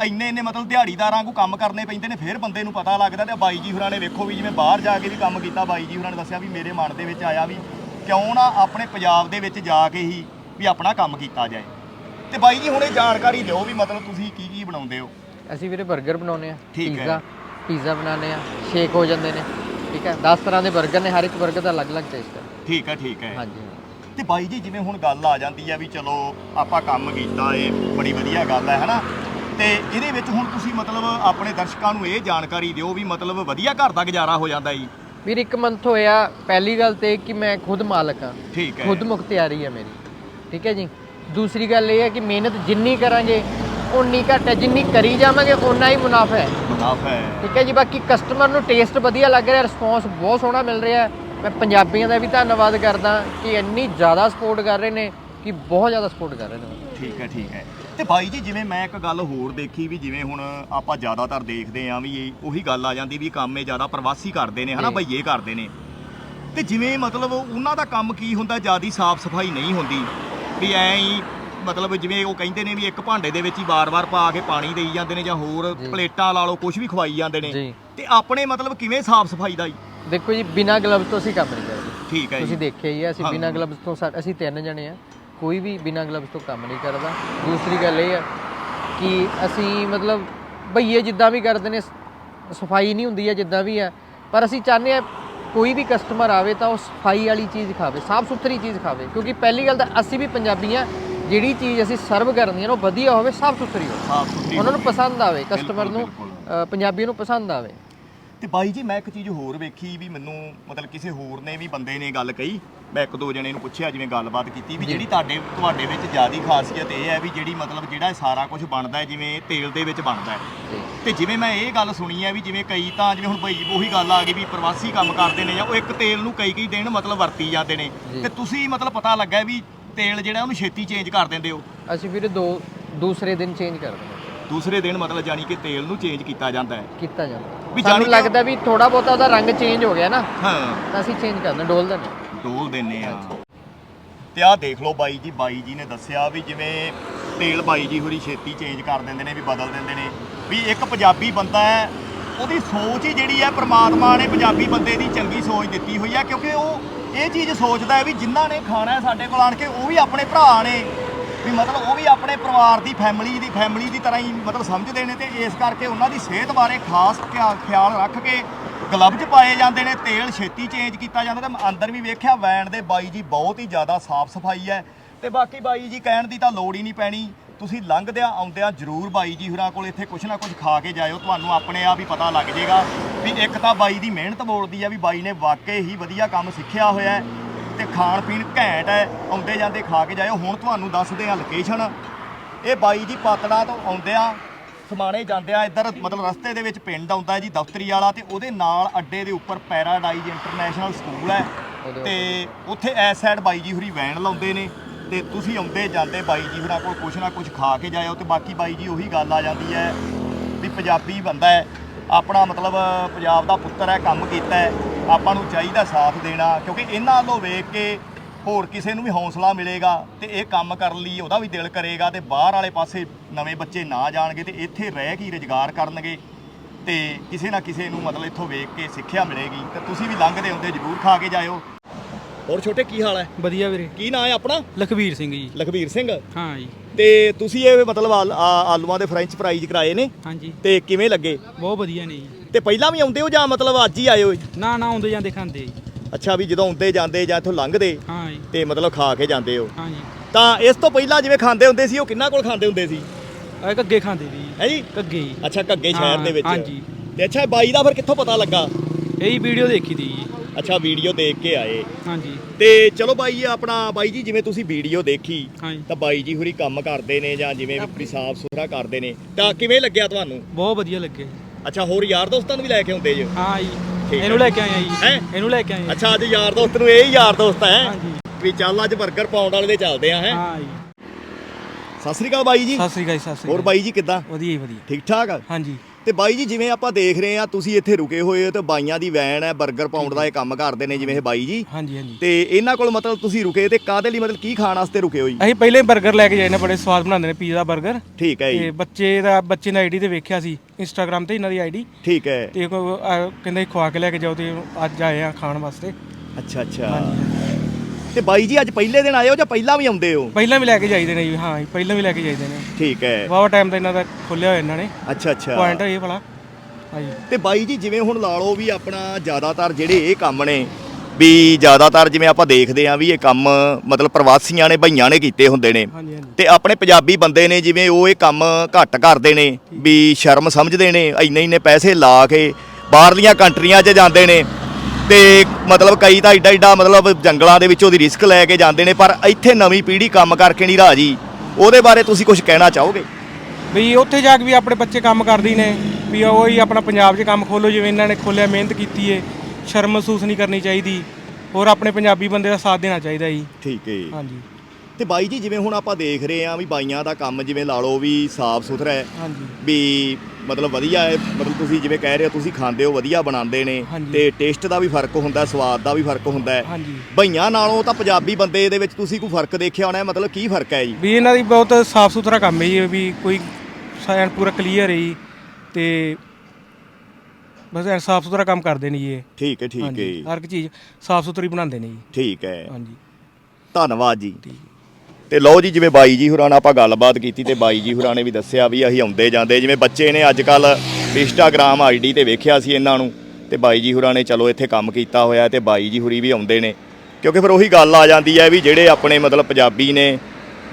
ਇੰਨੇ ਇੰਨੇ ਮਤਲਬ ਦਿਹਾੜੀਦਾਰਾਂ ਵਾਂਗੂ ਕੰਮ ਕਰਨੇ ਪੈਂਦੇ ਨੇ, ਫਿਰ ਬੰਦੇ ਨੂੰ ਪਤਾ ਲੱਗਦਾ ਤੇ ਬਾਈ ਜੀ ਹੋਰਾਂ ਨੇ ਵੇਖੋ ਵੀ ਜਿਵੇਂ ਬਾਹਰ ਜਾ ਕੇ ਵੀ ਕੰਮ ਕੀਤਾ, ਬਾਈ ਜੀ ਹੋਰਾਂ ਨੇ ਦੱਸਿਆ ਵੀ ਮੇਰੇ ਮਨ ਦੇ ਵਿੱਚ ਆਇਆ ਵੀ ਕਿਉਂ ਨਾ ਆਪਣੇ ਪੰਜਾਬ ਦੇ ਵਿੱਚ ਜਾ ਕੇ ਹੀ ਵੀ ਆਪਣਾ ਕੰਮ ਕੀਤਾ ਜਾਏ। ਤੇ ਬਾਈ ਜੀ ਹੁਣ ਇਹ ਜਾਣਕਾਰੀ ਦਿਓ ਵੀ ਮਤਲਬ ਤੁਸੀਂ ਕੀ ਕੀ ਬਣਾਉਂਦੇ ਹੋ। ਅਸੀਂ ਵੀਰੇ 버ਗਰ ਬਣਾਉਨੇ ਆ ਠੀਕ ਹੈ। ਪੀਜ਼ਾ ਪੀਜ਼ਾ ਬਣਾਉਨੇ ਆ ਸ਼ੇਕ ਹੋ ਜਾਂਦੇ ਨੇ ਠੀਕ ਹੈ। 10 ਤਰ੍ਹਾਂ ਦੇ 버ਗਰ ਨੇ ਹਰ ਇੱਕ 버ਗਰ ਦਾ ਅਲੱਗ-ਅਲੱਗ ਟੇਸਟ ਹੈ। ਠੀਕ ਹੈ ਠੀਕ ਹੈ। ਹਾਂਜੀ ਤੇ ਬਾਈ ਜੀ ਜਿਵੇਂ ਹੁਣ ਗੱਲ ਆ ਜਾਂਦੀ ਆ ਵੀ ਚਲੋ ਆਪਾਂ ਕੰਮ ਕੀਤਾ ਏ ਬੜੀ ਵਧੀਆ ਗੱਲ ਹੈ ਹਨਾ? ਤੇ ਇਹਦੇ ਵਿੱਚ ਹੁਣ ਤੁਸੀਂ ਮਤਲਬ ਆਪਣੇ ਦਰਸ਼ਕਾਂ ਨੂੰ ਇਹ ਜਾਣਕਾਰੀ ਦਿਓ ਵੀ ਮਤਲਬ ਵਧੀਆ ਘਰ ਦਾ ਗੁਜ਼ਾਰਾ ਹੋ ਜਾਂਦਾ ਜੀ। ਵੀਰ ਇੱਕ ਮੰਥ ਹੋਇਆ ਪਹਿਲੀ ਗੱਲ ਤੇ ਕਿ ਮੈਂ ਖੁਦ ਮਾਲਕ ਹਾਂ। ਠੀਕ ਹੈ। ਖੁਦ ਮੁਖਤਿਆਰੀ ਹੈ ਮੇਰੀ ਠੀਕ ਹੈ ਜੀ? ਦੂਸਰੀ ਗੱਲ ਇਹ ਹੈ ਕਿ ਮਿਹਨਤ ਜਿੰਨੀ ਕਰਾਂਗੇ ਉਨੀ ਘੱਟ ਹੈ। ਜਿੰਨੀ ਕਰੀ ਜਾਵਾਂਗੇ ਉਨਾ ਹੀ ਮੁਨਾਫਾ ਹੈ। ਮੁਨਾਫਾ ਹੈ। ਠੀਕ ਹੈ ਜੀ ਬਾਕੀ ਕਸਟਮਰ ਨੂੰ ਟੇਸਟ ਵਧੀਆ ਲੱਗ ਰਿਹਾ ਰਿਸਪੌਂਸ ਬਹੁਤ ਸੋਹਣਾ ਮਿਲ ਰਿਹਾ। ਮੈਂ ਪੰਜਾਬੀਆਂ ਦਾ ਵੀ ਧੰਨਵਾਦ ਕਰਦਾ ਕਿ ਇੰਨੀ ਜ਼ਿਆਦਾ ਸਪੋਰਟ ਕਰ ਰਹੇ ਨੇ ਕਿ ਬਹੁਤ ਜ਼ਿਆਦਾ ਸਪੋਰਟ ਕਰ ਰਹੇ ਨੇ। ਠੀਕ ਹੈ ਠੀਕ ਹੈ। ਤੇ ਬਾਈ ਜੀ ਜਿਵੇਂ ਮੈਂ ਇੱਕ ਗੱਲ ਹੋਰ ਦੇਖੀ ਵੀ ਜਿਵੇਂ ਹੁਣ ਆਪਾਂ ਜ਼ਿਆਦਾਤਰ ਦੇਖਦੇ ਆਂ ਵੀ ਉਹੀ ਗੱਲ ਆ ਜਾਂਦੀ ਵੀ ਕੰਮ ਇਹ ਜ਼ਿਆਦਾ ਪ੍ਰਵਾਸੀ ਕਰਦੇ ਨੇ ਹਨਾ। ਭਈਏ ਕਰਦੇ ਨੇ। ਤੇ ਜਿਵੇਂ ਮਤਲਬ ਉਹਨਾਂ ਦਾ ਕੰਮ ਕੀ ਹੁੰਦਾ? ਜਿਆਦੀ ਸਾਫ਼ ਸਫ਼ਾਈ ਨਹੀਂ ਹੁੰਦੀ। ਵੀ ਐਂ ਹੀ ਮਤਲਬ ਜਿਵੇਂ ਉਹ ਕਹਿੰਦੇ ਨੇ ਵੀ ਇੱਕ ਭਾਂਡੇ ਦੇ ਵਿੱਚ ਹੀ ਵਾਰ-ਵਾਰ ਪਾ ਕੇ ਪਾਣੀ ਦੇਈ ਜਾਂਦੇ ਨੇ ਜਾਂ ਹੋਰ। ਪਲੇਟਾਂ ਲਾ ਲਓ ਕੁਝ ਵੀ ਖਵਾਈ ਜਾਂਦੇ ਨੇ। ਜੀ। ਤੇ ਆਪਣੇ ਮਤਲਬ ਕਿਵੇਂ ਸਾਫ਼ ਸਫ਼ਾਈ ਦਾ ਜੀ? ਦੇਖੋ ਜੀ ਬਿਨਾ ਗਲਵਸ ਤੋਂ ਅਸੀਂ ਕੰਮ ਨਹੀਂ ਕਰਦੇ। ਠੀਕ ਹੈ ਤੁਸੀਂ ਜੀ ਦੇਖਿਆ ਹੀ ਹੈ ਅਸੀਂ ਹਾਂ। ਬਿਨਾ ਗਲਵਸ ਤੋਂ ਸਾ- ਅਸੀਂ ਤਿੰਨ ਜਣੇ ਆ ਕੋਈ ਵੀ ਬਿਨਾ ਗਲਵਸ ਤੋਂ ਕੰਮ ਨਹੀਂ ਕਰਦਾ। ਦੂਸਰੀ ਗੱਲ ਇਹ ਹੈ ਕਿ ਅਸੀਂ ਮਤਲਬ ਭਈਏ ਜਿੱਦਾਂ ਵੀ ਕਰਦੇ ਨੇ ਸਫ਼ਾਈ ਨਹੀਂ ਹੁੰਦੀ ਹੈ ਜਿੱਦਾਂ ਵੀ ਹੈ। ਪਰ ਅਸੀਂ ਚਾਹੁੰਦੇ ਆ ਕੋਈ ਵੀ ਕਸਟਮਰ ਆਵੇ ਤਾਂ ਉਹ ਸਫ਼ਾਈ ਵਾਲੀ ਚੀਜ਼ ਖਾਵੇ ਸਾਫ਼ ਸੁਥਰੀ ਚੀਜ਼ ਖਾਵੇ ਕਿਉਂਕਿ ਪਹਿਲੀ ਗੱਲ ਤਾਂ ਅਸੀਂ ਵੀ ਪੰਜਾਬੀ ਹਾਂ ਜਿਹੜੀ ਚੀਜ਼ ਅਸੀਂ ਸਰਵ ਕਰਨੀ ਹੈ ਉਹ ਵਧੀਆ ਹੋਵੇ ਸਾਫ਼ ਸੁਥਰੀ ਹੋਵੇ ਉਹਨਾਂ ਨੂੰ ਪਸੰਦ ਆਵੇ ਕਸਟਮਰ ਨੂੰ ਪੰਜਾਬੀ ਨੂੰ ਪਸੰਦ ਆਵੇ। ਤੇ ਬਾਈ ਜੀ ਮੈਂ ਇੱਕ ਚੀਜ਼ ਹੋਰ ਵੇਖੀ ਵੀ ਮੈਨੂੰ ਮਤਲਬ ਕਿਸੇ ਹੋਰ ਨੇ ਵੀ ਬੰਦੇ ਨੇ ਗੱਲ ਕਹੀ। ਮੈਂ ਇੱਕ ਦੋ ਜਣੇ ਨੂੰ ਪੁੱਛਿਆ ਜਿਵੇਂ ਗੱਲਬਾਤ ਕੀਤੀ ਵੀ। ਜਿਹੜੀ ਤੁਹਾਡੇ ਤੁਹਾਡੇ ਵਿੱਚ ਜ਼ਿਆਦੀ ਖਾਸੀਅਤ ਇਹ ਹੈ ਵੀ ਜਿਹੜੀ ਮਤਲਬ ਜਿਹੜਾ ਸਾਰਾ ਕੁਝ ਬਣਦਾ ਹੈ ਜਿਵੇਂ ਤੇਲ ਦੇ ਵਿੱਚ ਬਣਦਾ ਹੈ। ਤੇ ਜਿਵੇਂ ਮੈਂ ਇਹ ਗੱਲ ਸੁਣੀ ਹੈ ਵੀ ਜਿਵੇਂ ਕਈ ਤਾਂ ਜਿਵੇਂ ਹੁਣ ਬਈ ਉਹੀ ਗੱਲ ਆ ਗਈ ਵੀ ਪ੍ਰਵਾਸੀ ਕੰਮ ਕਰਦੇ ਨੇ ਜਾਂ ਉਹ ਇੱਕ ਤੇਲ ਨੂੰ ਕਈ ਕਈ ਦਿਨ ਮਤਲਬ ਵਰਤੀ ਜਾਂਦੇ ਨੇ। ਤੇ ਤੁਸੀਂ ਮਤਲਬ ਪਤਾ ਲੱਗਾ ਵੀ ਤੇਲ ਜਿਹੜਾ ਉਹਨੂੰ ਛੇਤੀ ਚੇਂਜ ਕਰ ਦਿੰਦੇ ਹੋ। ਅਸੀਂ ਫਿਰ ਦੋ ਦੂਸਰੇ ਦਿਨ ਚੇਂਜ ਕਰ ਦਿੰਦੇ ਦੂਸਰੇ ਦਿਨ ਮਤਲਬ ਜਾਨੀ ਕਿ ਤੇਲ ਨੂੰ ਚੇਂਜ ਕੀਤਾ ਜਾਂਦਾ ਹੈ। ਕੀਤਾ ਜਾਂਦਾ ਵੀ ਸਾਨੂੰ ਜਾਣੀ ਕਿ- ਲੱਗਦਾ ਵੀ ਥੋੜਾ ਬਹੁਤਾ ਉਹਦਾ ਰੰਗ ਚੇਂਜ ਹੋ ਗਿਆ ਨਾ। ਹਾਂ। ਤਾਂ ਅਸੀਂ ਚੇਂਜ ਕਰ ਦਿੰਦੇ ਡੋਲ ਦਿੰਦੇ ਹਾਂ। ਡੋਲ ਦਿੰਨੇ ਆ ਤੇ ਆਹ ਦੇਖ ਲਓ ਬਾਈ ਜੀ ਬਾਈ ਜੀ ਨੇ ਦੱਸਿਆ ਵੀ ਜਿਵੇਂ ਤੇਲ ਬਾਈ ਜੀ ਹੋਰੀ ਛੇਤੀ ਚੇਂਜ ਕਰ ਦਿੰਦੇ ਨੇ ਵੀ ਬਦਲ ਦਿੰਦੇ ਨੇ। ਵੀ ਇੱਕ ਪੰਜਾਬੀ ਬੰਦਾ ਹੈ ਉਹਦੀ ਸੋਚ ਹੀ ਜਿਹੜੀ ਹੈ ਪ੍ਰਮਾਤਮਾ ਨੇ ਪੰਜਾਬੀ ਬੰਦੇ ਦੀ ਚੰਗੀ ਸੋਚ ਦਿੱਤੀ ਹੋਈ ਹੈ ਕਿਉਂਕਿ ਉਹ ਇਹ ਚੀਜ਼ ਸੋਚਦਾ ਹੈ ਵੀ ਜਿਨ੍ਹਾਂ ਨੇ ਖਾਣਾ ਹੈ ਸਾਡੇ ਕੋਲ ਆਣ ਕੇ ਉਹ ਵੀ ਆਪਣੇ ਭਰਾ ਨੇ। ਵੀ ਮਤਲਬ ਉਹ ਵੀ ਆਪਣੇ ਪਰਿਵਾਰ ਦੀ ਫੈਮਿਲੀ ਦੀ ਫੈਮਿਲੀ ਦੀ ਤਰ੍ਹਾਂ ਹੀ ਮਤਲਬ ਸਮਝਦੇ ਨੇ ਤੇ ਇਸ ਕਰਕੇ ਉਹਨਾਂ ਦੀ ਸਿਹਤ ਬਾਰੇ ਖਾਸ ਖਿਆ- ਖਿਆਲ ਰੱਖ ਕੇ ਗਲਵਜ਼ ਪਾਏ ਜਾਂਦੇ ਨੇ, ਤੇਲ ਛੇਤੀ ਚੇਂਜ ਕੀਤਾ ਜਾਂਦਾ ਤੇ ਅੰਦਰ ਵੀ ਵੇਖਿਆ ਵੈਨ ਦੇ ਬਾਈ ਜੀ ਬਹੁਤ ਹੀ ਜ਼ਿਆਦਾ ਸਾਫ਼ ਸਫ਼ਾਈ ਹੈ ਤੇ ਬਾਕੀ ਬਾਈ ਜੀ ਕਹਿਣ ਦੀ ਤਾਂ ਲੋੜ ਹੀ ਨਹੀਂ ਪੈਣੀ, ਤੁਸੀਂ ਲੰਘਦਿਆਂ ਆਉਂਦਿਆਂ ਜਰੂਰ ਬਾਈ ਜੀ ਹੁਰਾਂ ਕੋਲ ਇੱਥੇ ਕੁਛ ਨਾ ਕੁਛ ਖਾ ਕੇ ਜਾਇਓ, ਤੁਹਾਨੂੰ ਆਪਣੇ ਆਪ ਹੀ ਪਤਾ ਲੱਗ ਜਾਏਗਾ ਵੀ ਇੱਕ ਤਾਂ ਬਾਈ ਦੀ ਮਿਹਨਤ ਬੋਲਦੀ ਆ ਵੀ ਬਾਈ ਨੇ ਵਾਕਈ ਹੀ ਵਧੀਆ ਕੰਮ ਸਿੱਖਿਆ ਹੋਇਆ ਹੈ। ਤੇ ਖਾਣ ਪੀਣ ਘੈਂਟ ਹੈ ਆਉਂਦੇ ਜਾਂਦੇ ਖਾ ਕੇ ਜਾਇਓ। ਹੁਣ ਤੁਹਾਨੂੰ ਦੱਸਦੇ ਆ ਲੋਕੇਸ਼ਨ ਇਹ ਬਾਈ ਜੀ ਪਾਤੜਾ ਤੋਂ ਆਉਂਦਿਆਂ ਸਮਾਣੇ ਜਾਂਦਿਆਂ ਇੱਧਰ ਮਤਲਬ ਰਸਤੇ ਦੇ ਵਿੱਚ ਪਿੰਡ ਆਉਂਦਾ ਜੀ ਦਫ਼ਤਰੀ ਵਾਲਾ ਤੇ ਉਹਦੇ ਨਾਲ ਅੱਡੇ ਦੇ ਉੱਪਰ ਪੈਰਾਡਾਈਜ਼ ਇੰਟਰਨੈਸ਼ਨਲ ਸਕੂਲ ਹੈ ਤੇ ਉੱਥੇ ਐਸ ਸਾਈਡ ਬਾਈ ਜੀ ਹੁਰੀ ਵੈਨ ਲਾਉਂਦੇ ਨੇ ਤੇ ਤੁਸੀਂ ਆਉਂਦੇ ਜਾਂਦੇ ਬਾਈ ਜੀ ਹੁਰਾਂ ਕੋਲ ਕੁਛ ਨਾ ਕੁਛ ਖਾ ਕੇ ਜਾਇਓ ਤੇ ਬਾਕੀ ਬਾਈ ਜੀ ਉਹੀ ਗੱਲ ਆ ਜਾਂਦੀ ਹੈ ਵੀ ਪੰਜਾਬੀ ਬੰਦਾ ਹੈ ਆਪਣਾ ਮਤਲਬ ਪੰਜਾਬ ਦਾ ਪੁੱਤਰ ਹੈ ਕੰਮ ਕੀਤਾ ਹੈ ਆਪਾਂ ਨੂੰ ਚਾਹੀਦਾ ਸਾਥ ਦੇਣਾ ਕਿਉਂਕਿ ਇਹਨਾਂ ਵੱਲੋਂ ਵੇਖ ਕੇ ਹੋਰ ਕਿਸੇ ਨੂੰ ਵੀ ਹੌਸਲਾ ਮਿਲੇਗਾ ਤੇ ਇਹ ਕੰਮ ਕਰਨ ਲਈ ਉਹਦਾ ਵੀ ਦਿਲ ਕਰੇਗਾ ਤੇ ਬਾਹਰ ਵਾਲੇ ਪਾਸੇ ਨਵੇਂ ਬੱਚੇ ਨਾ ਜਾਣਗੇ ਤੇ ਇੱਥੇ ਰਹਿ ਕੇ ਰੁਜ਼ਗਾਰ ਕਰਨਗੇ ਤੇ ਕਿਸੇ ਨਾ ਕਿਸੇ ਨੂੰ ਮਤਲਬ ਇੱਥੋਂ ਵੇਖ ਕੇ ਸਿੱਖਿਆ ਮਿਲੇਗੀ। ਤੇ ਤੁਸੀਂ ਵੀ ਲੰਘਦੇ ਹੁੰਦੇ ਜ਼ਰੂਰ ਖਾ ਕੇ ਜਾਇਓ। ਹੋਰ ਛੋਟੇ ਕੀ ਹਾਲ ਹੈ? ਵਧੀਆ ਵੀਰੇ। ਕੀ ਨਾਂ ਹੈ ਆਪਣਾ? ਲਖਵੀਰ ਸਿੰਘ ਜੀ। ਲਖਬੀਰ ਸਿੰਘ। ਹਾਂ ਜੀ। ਤੇ ਤੁਸੀਂ ਇਹ ਮਤਲਬ ਆਲੂਆਂ ਦੇ ਫ੍ਰੈਂਚ ਫਰਾਈਜ਼ ਕਰਾਏ ਨੇ? ਹਾਂਜੀ। ਤੇ ਕਿਵੇਂ ਲੱਗੇ? ਬਹੁਤ ਵਧੀਆ ਨੇ ਜੀ। ਤੇ ਪਹਿਲਾਂ ਵੀ ਆਉਂਦੇ ਹੋ ਜਾਂ ਮਤਲਬ ਅੱਜ ਹੀ ਆਏ ਹੋ? ਨਾ ਨਾ ਆਉਂਦੇ ਜਾਂਦੇ ਖਾਂਦੇ। ਜੀ ਅੱਛਾ ਵੀ ਜਦੋਂ ਆਉਂਦੇ ਜਾਂਦੇ ਜਾਂ ਇੱਥੋਂ ਲੰਘਦੇ ਹਾਂ ਜੀ। ਤੇ ਮਤਲਬ ਖਾ ਕੇ ਜਾਂਦੇ ਹੋ। ਹਾਂ ਜੀ। ਤਾਂ ਇਸ ਤੋਂ ਪਹਿਲਾਂ ਜਿਵੇਂ ਖਾਂਦੇ ਹੁੰਦੇ ਸੀ ਉਹ ਕਿੰਨਾ ਕੋਲ ਖਾਂਦੇ ਹੁੰਦੇ ਸੀ? ਇਹ ਘੱਗੇ ਖਾਂਦੇ ਸੀ ਜੀ। ਹੈ ਜੀ? ਘੱਗੇ ਜੀ। ਅੱਛਾ ਘੱਗੇ ਸ਼ਹਿਰ ਦੇ ਵਿੱਚ। ਹਾਂ, ਹਾਂਜੀ। ਤੇ ਅੱਛਾ ਬਾਈ ਦਾ ਫਿਰ ਕਿੱਥੋਂ ਪਤਾ ਲੱਗਾ? ਇਹੀ ਵੀਡੀਓ ਦੇਖੀ ਤੀ ਜੀ। ਅੱਛਾ ਵੀਡੀਓ ਦੇਖ ਕੇ ਆਏ। ਹਾਂਜੀ ਤੇ ਚਲੋ ਬਾਈ ਜੀ ਆਪਣਾ ਬਾਈ ਜੀ ਜਿਵੇਂ ਤੁਸੀਂ ਵੀਡੀਓ ਦੇਖੀ ਜੀ। ਤਾਂ ਬਾਈ ਜੀ ਹੁਰੀ ਕੰਮ ਕਰਦੇ ਨੇ ਜਾਂ ਜਿਵੇਂ ਵੀ ਸਾਫ਼ ਸੁਥਰਾ ਕਰਦੇ ਨੇ। ਤਾਂ ਕਿਵੇਂ ਲੱਗਿਆ ਤੁਹਾਨੂੰ? ਬਹੁਤ ਵਧੀਆ ਲੱਗੇ। ਅੱਛਾ ਹੋਰ ਯਾਰ ਦੋਸਤਾਂ ਨੂੰ ਵੀ ਲੈ ਕੇ ਆਉਂਦੇ ਜੇ। ਹਾਂ ਜੀ। ਇਹਨੂੰ। ਲੈ ਕੇ ਆਏ ਜੀ। ਹੈਂ? ਇਹਨੂੰ ਲੈ ਕੇ ਆਏ। ਅੱਛਾ ਅੱਜ ਯਾਰ ਦੋਸਤ ਨੂੰ ਇਹ ਹੀ ਯਾਰ ਦੋਸਤ ਹੈ। ਹਾਂਜੀ ਵੀ ਚੱਲ ਅੱਜ 버ਗਰ ਪਾਉਣ ਵਾਲੇ ਦੇ ਚੱਲਦੇ ਆ ਹੈ? ਹਾਂ ਜੀ। ਸਤਿ ਸ੍ਰੀ ਅਕਾਲ ਬਾਈ ਜੀ। ਸਤਿ ਸ੍ਰੀ ਅਕਾਲ ਜੀ, ਸਤਿ ਸ੍ਰੀ ਹੋਰ ਅਕਾਲ। ਬਾਈ ਜੀ ਕਿੱਦਾਂ? ਵਧੀਆ ਜੀ ਵਧੀਆ। ਠੀਕ ਠਾਕ? ਹਾਂਜੀ ਤੇ ਬਾਈ ਜੀ ਜਿਵੇਂ ਆਪਾਂ ਦੇਖ ਰਹੇ ਆ ਤੁਸੀਂ ਇੱਥੇ ਰੁਕੇ ਹੋਏ ਹੋ ਤੇ ਬਾਈਆਂ ਦੀ ਵੈਨ ਹੈ 버ਗਰ ਪਾਉਂਡ ਦਾ ਇਹ ਕੰਮ ਕਰਦੇ ਨੇ ਜਿਵੇਂ ਇਹ ਬਾਈ ਜੀ। ਹਾਂਜੀ ਹਾਂਜੀ। ਤੇ ਇਹਨਾਂ ਕੋਲ ਮਤਲਬ ਤੁਸੀਂ ਰੁਕੇ ਤੇ ਕਾਦੇ ਲਈ ਮਤਲਬ ਕੀ ਖਾਣ ਵਾਸਤੇ ਰੁਕੇ ਹੋ ਅਸੀਂ ਪਹਿਲੇ 버ਗਰ ਲੈ ਕੇ ਜਾਏ ਬੜੇ ਸਵਾਦ ਬਣਾਉਂਦੇ ਨੇ ਪੀਜ਼ਾ 버ਗਰ ਠੀਕ ਹੈ ਜੀ। ਤੇ ਬੱਚੇ ਦਾ ਬੱਚੇ ਨੇ ਆਈਡੀ ਤੇ ਵੇਖਿਆ ਸੀ ਇੰਸਟਾਗ੍ਰam ਤੇ ਇਹਨਾਂ ਦੀ ਆਈਡੀ ਠੀਕ ਹੈ। ਤੇ ਕਹਿੰਦੇ ਖਵਾ ਕੇ ਲੈ ਕੇ ਜਾਓ ਤੇ ਅੱਜ ਆਏ ਆ ਖਾਣ ਵਾਸਤੇ। ਅੱਛਾ ਅੱਛਾ। ਤੇ ਬਾਈ ਜੀ ਅੱਜ ਪਹਿਲੇ ਦਿਨ ਆਏ ਹੋ ਜਾਂ ਪਹਿਲਾਂ ਵੀ ਆਉਂਦੇ ਹੋ? ਪਹਿਲਾਂ ਵੀ ਲੈ ਕੇ ਜਾਈਦੇ ਨੇ ਜੀ ਹਾਂ ਜੀ, ਪਹਿਲਾਂ ਵੀ ਲੈ ਕੇ ਜਾਈਦੇ ਨੇ। ਠੀਕ ਹੈ। ਵਾਵਾ ਟਾਈਮ ਦਾ ਇਹਨਾਂ ਦਾ ਖੁੱਲਿਆ ਹੋਇਆ ਇਹਨਾਂ ਨੇ। ਅੱਛਾ ਅੱਛਾ। ਪੁਆਇੰਟ ਇਹ ਵਾਲਾ ਹਾਂਜੀ ਤੇ ਬਾਈ ਜੀ ਜਿਵੇਂ ਹੁਣ ਲਾ ਲਓ ਵੀ ਆਪਣਾ ਜ਼ਿਆਦਾਤਰ ਜਿਹੜੇ ਇਹ ਕੰਮ ਨੇ ਵੀ ਜ਼ਿਆਦਾਤਰ ਜਿਵੇਂ ਆਪਾਂ ਦੇਖਦੇ ਆਂ ਵੀ ਇਹ ਕੰਮ ਮਤਲਬ ਪ੍ਰਵਾਸੀਆਂ ਨੇ ਭਈਆਂ ਨੇ ਕੀਤੇ ਹੁੰਦੇ ਨੇ। ਹਾਂਜੀ ਹਾਂਜੀ। ਤੇ ਆਪਣੇ ਪੰਜਾਬੀ ਬੰਦੇ ਨੇ ਜਿਵੇਂ ਉਹ ਇਹ ਕੰਮ ਘੱਟ ਕਰਦੇ ਨੇ ਵੀ ਸ਼ਰਮ ਸਮਝਦੇ ਨੇ ਇੰਨੇ ਇੰਨੇ ਪੈਸੇ ਲਾ ਕੇ ਬਾਹਰਲੀਆਂ ਕੰਟਰੀਆਂ 'ਚ ਜਾਂਦੇ ਨੇ। ਤੇ ਮਤਲਬ ਕਈ ਤਾਂ ਏਡਾ ਏਡਾ ਮਤਲਬ ਜੰਗਲਾਂ ਦੇ ਵਿੱਚੋਂ ਦੀ ਰਿਸਕ ਲੈ ਕੇ ਜਾਂਦੇ ਨੇ ਪਰ ਇੱਥੇ ਨਵੀਂ ਪੀੜ੍ਹੀ ਕੰਮ ਕਰਕੇ ਨਹੀਂ ਰਾਜੀ। ਉਹਦੇ ਬਾਰੇ ਤੁਸੀਂ ਕੁਝ ਕਹਿਣਾ ਚਾਹੋਗੇ? ਵੀ ਉੱਥੇ ਜਾ ਕੇ ਵੀ ਆਪਣੇ ਬੱਚੇ ਕੰਮ ਕਰਦੀ ਨੇ ਵੀ ਉਹ ਹੀ ਆਪਣਾ ਪੰਜਾਬ 'ਚ ਕੰਮ ਖੋਲੋ ਜਿਵੇਂ ਇਹਨਾਂ ਨੇ ਖੋਲਿਆ ਮਿਹਨਤ ਕੀਤੀ ਏ ਸ਼ਰਮ ਮਹਿਸੂਸ ਨਹੀਂ ਕਰਨੀ ਚਾਹੀਦੀ। ਹੋਰ ਆਪਣੇ ਪੰਜਾਬੀ ਬੰਦੇ ਦਾ ਸਾਥ ਦੇਣਾ ਚਾਹੀਦਾ ਜੀ। ਠੀਕ ਹੈ ਹਾਂਜੀ। ਤੇ ਬਾਈ ਜੀ ਜਿਵੇਂ ਹੁਣ ਆਪਾਂ ਦੇਖ ਰਹੇ ਆਂ ਵੀ ਬਾਈਆਂ ਦਾ ਕੰਮ ਜਿਵੇਂ ਲਾ ਲਓ ਵੀ ਸਾਫ਼ ਸੁਥਰਾ ਹੈ ਹਾਂਜੀ। ਵੀ ਮਤਲਬ ਵਧੀਆ ਹੈ ਮਤਲਬ ਤੁਸੀਂ ਜਿਵੇਂ ਕਹਿ ਰਹੇ ਹੋ ਤੁਸੀਂ ਖਾਂਦੇ ਹੋ ਵਧੀਆ ਬਣਾਉਂਦੇ ਨੇ ਹਾਂਜੀ। ਤੇ ਟੇਸਟ ਦਾ ਵੀ ਫ਼ਰਕ ਹੁੰਦਾ ਸਵਾਦ ਦਾ ਵੀ ਫ਼ਰਕ ਹੁੰਦਾ ਹੈ। ਹਾਂਜੀ। ਭਈਆਂ ਨਾਲੋਂ ਤਾਂ ਪੰਜਾਬੀ ਬੰਦੇ ਦੇ ਵਿੱਚ ਤੁਸੀਂ ਕੋਈ ਫ਼ਰਕ ਦੇਖਿਆ ਹੋਣਾ ਹੈ, ਮਤਲਬ ਕੀ ਫ਼ਰਕ ਹੈ ਜੀ? ਵੀ ਇਹਨਾਂ ਦੀ ਬਹੁਤ ਸਾਫ਼ ਸੁਥਰਾ ਕੰਮ ਹੈ ਜੀ ਵੀ ਕੋਈ ਸਾਇਨ ਪੂਰਾ ਕਲੀਅਰ ਹੈ ਜੀ ਤੇ ਬਸ ਐਨ ਸਾਫ਼ ਸੁਥਰਾ ਕੰਮ ਕਰਦੇ ਨੇ ਜੀ ਇਹ। ਠੀਕ ਹੈ ਠੀਕ ਹੈ ਹਾਂਜੀ। ਹਰ ਇੱਕ ਚੀਜ਼ ਸਾਫ਼ ਸੁਥਰੀ ਬਣਾਉਂਦੇ ਨੇ ਜੀ। ਠੀਕ ਹੈ। ਹਾਂਜੀ। ਧੰਨਵਾਦ ਜੀ। ਠੀਕ ਤੇ ਲਓ ਜੀ, ਜਿਵੇਂ ਬਾਈ ਜੀ ਹੁਰਾਂ ਨਾਲ ਆਪਾਂ ਗੱਲਬਾਤ ਕੀਤੀ ਤੇ ਬਾਈ ਜੀ ਹੁਰਾਂ ਨੇ ਵੀ ਦੱਸਿਆ ਵੀ ਅਸੀਂ ਆਉਂਦੇ ਜਾਂਦੇ, ਜਿਵੇਂ ਬੱਚੇ ਨੇ ਅੱਜ ਕੱਲ ਇੰਸਟਾਗ੍ਰam ਆਈਡੀ ਤੇ ਵੇਖਿਆ ਸੀ ਇਹਨਾਂ ਨੂੰ, ਤੇ ਬਾਈ ਜੀ ਹੁਰਾਂ ਨੇ ਚਲੋ ਇੱਥੇ ਕੰਮ ਕੀਤਾ ਹੋਇਆ ਤੇ ਬਾਈ ਜੀ ਹੁਰੀ ਵੀ ਆਉਂਦੇ ਨੇ। ਕਿਉਂਕਿ ਫਿਰ ਉਹੀ ਗੱਲ ਆ ਜਾਂਦੀ ਹੈ ਵੀ ਜਿਹੜੇ ਆਪਣੇ ਮਤਲਬ ਪੰਜਾਬੀ ਨੇ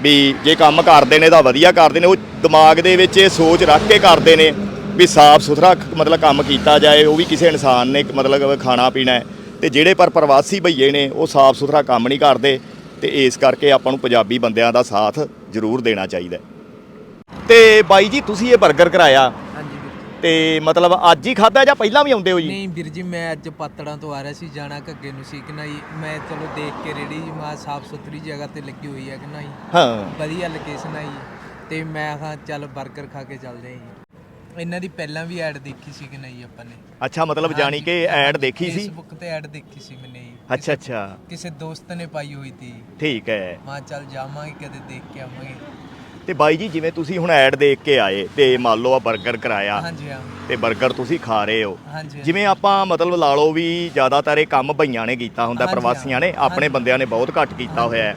ਵੀ ਜੇ ਕੰਮ ਕਰਦੇ ਨੇ ਤਾਂ ਵਧੀਆ ਕਰਦੇ ਨੇ, ਉਹ ਦਿਮਾਗ ਦੇ ਵਿੱਚ ਇਹ ਸੋਚ ਰੱਖ ਕੇ ਕਰਦੇ ਨੇ ਵੀ ਸਾਫ਼ ਸੁਥਰਾ ਮਤਲਬ ਕੰਮ ਕੀਤਾ ਜਾਏ, ਉਹ ਵੀ ਕਿਸੇ ਇਨਸਾਨ ਨੇ ਮਤਲਬ ਖਾਣਾ ਪੀਣਾ ਹੈ। ਤੇ ਜਿਹੜੇ ਪਰ ਪ੍ਰਵਾਸੀ ਭਈਏ ਨੇ, ਉਹ ਸਾਫ਼ ਸੁਥਰਾ ਕੰਮ ਨਹੀਂ ਕਰਦੇ ਤੇ ਇਸ ਕਰਕੇ ਆਪਾਂ ਨੂੰ ਪੰਜਾਬੀ ਬੰਦਿਆਂ ਦਾ ਸਾਥ ਜ਼ਰੂਰ ਦੇਣਾ ਚਾਹੀਦਾ ਹੈ। ਤੇ ਬਾਈ ਜੀ ਤੁਸੀਂ ਇਹ 버ਗਰ ਕਰਾਇਆ। ਤੇ ਮਤਲਬ ਅੱਜ ਹੀ ਖਾਦਾ ਜਾਂ ਪਹਿਲਾਂ ਵੀ ਆਉਂਦੇ ਹੋ ਜੀ? ਨਹੀਂ ਵੀਰ ਜੀ ਮੈਂ ਅੱਜ ਪਾਤੜਾਂ ਤੋਂ ਆ ਰਿਹਾ ਸੀ ਜਾਣਾ ਘੱਗੇ ਨੂੰ ਸੀ ਕਿ ਨਹੀਂ। ਮੈਂ ਚਲੋ ਦੇਖ ਕੇ ਰੇੜੀ ਜੀ ਮਾ ਸਾਫ਼ ਸੁਥਰੀ ਜਗ੍ਹਾ ਤੇ ਲੱਗੀ ਹੋਈ ਹੈ ਕਿ ਨਹੀਂ। ਹਾਂ। ਵਧੀਆ ਲੋਕੇਸ਼ਨ ਹੈ ਜੀ ਤੇ ਮੈਂ ਕਿਹਾ ਚੱਲ 버ਗਰ ਖਾ ਕੇ ਚੱਲਦੇ ਹਾਂ ਜੀ। ਇਹਨਾਂ ਦੀ ਪਹਿਲਾਂ ਵੀ ਐਡ ਦੇਖੀ ਸੀ ਕਿ ਨਹੀਂ ਆਪਾਂ ਨੇ। ਅੱਛਾ ਮਤਲਬ ਜਾਣੀ ਕਿ ਐਡ ਦੇਖੀ ਸੀ? ਫੇਸਬੁੱਕ ਤੇ ਐਡ ਦੇਖੀ ਸੀ ਮੈਨੇ ਅੱਛਾ ਅੱਛਾ। ਕਿਸੇ ਦੋਸਤ ਨੇ ਪਾਈ ਹੋਈ ਸੀ ਠੀਕ ਹੈ। ਮਾਂ ਚੱਲ ਜਾਵਾਂਗੇ ਕਦੇ ਦੇਖ ਕੇ ਆਵਾਂਗੇ। ਤੇ ਬਾਈ ਜੀ ਜਿਵੇਂ ਤੁਸੀਂ ਹੁਣ ਐਡ ਦੇਖ ਕੇ ਆਏ ਤੇ ਮੰਨ ਲਓ ਆ 버ਗਰ ਕਰਾਇਆ ਹਾਂਜੀ ਹਾਂ। ਤੇ 버ਗਰ ਤੁਸੀਂ ਖਾ ਰਹੇ ਹੋ। ਹਾਂਜੀ ਜਿਵੇਂ ਆਪਾਂ ਮਤਲਬ ਲਾ ਲਓ ਵੀ ਜ਼ਿਆਦਾਤਰ ਇਹ ਕੰਮ ਭਈਆਂ ਨੇ ਕੀਤਾ ਹੁੰਦਾ ਹਾਂਜੀ, ਪ੍ਰਵਾਸੀਆਂ ਨੇ। ਆਪਣੇ ਹਾਂਜੀ। ਬੰਦਿਆਂ ਨੇ ਬਹੁਤ ਘੱਟ ਕੀਤਾ ਹੋਇਆ ਹੈ।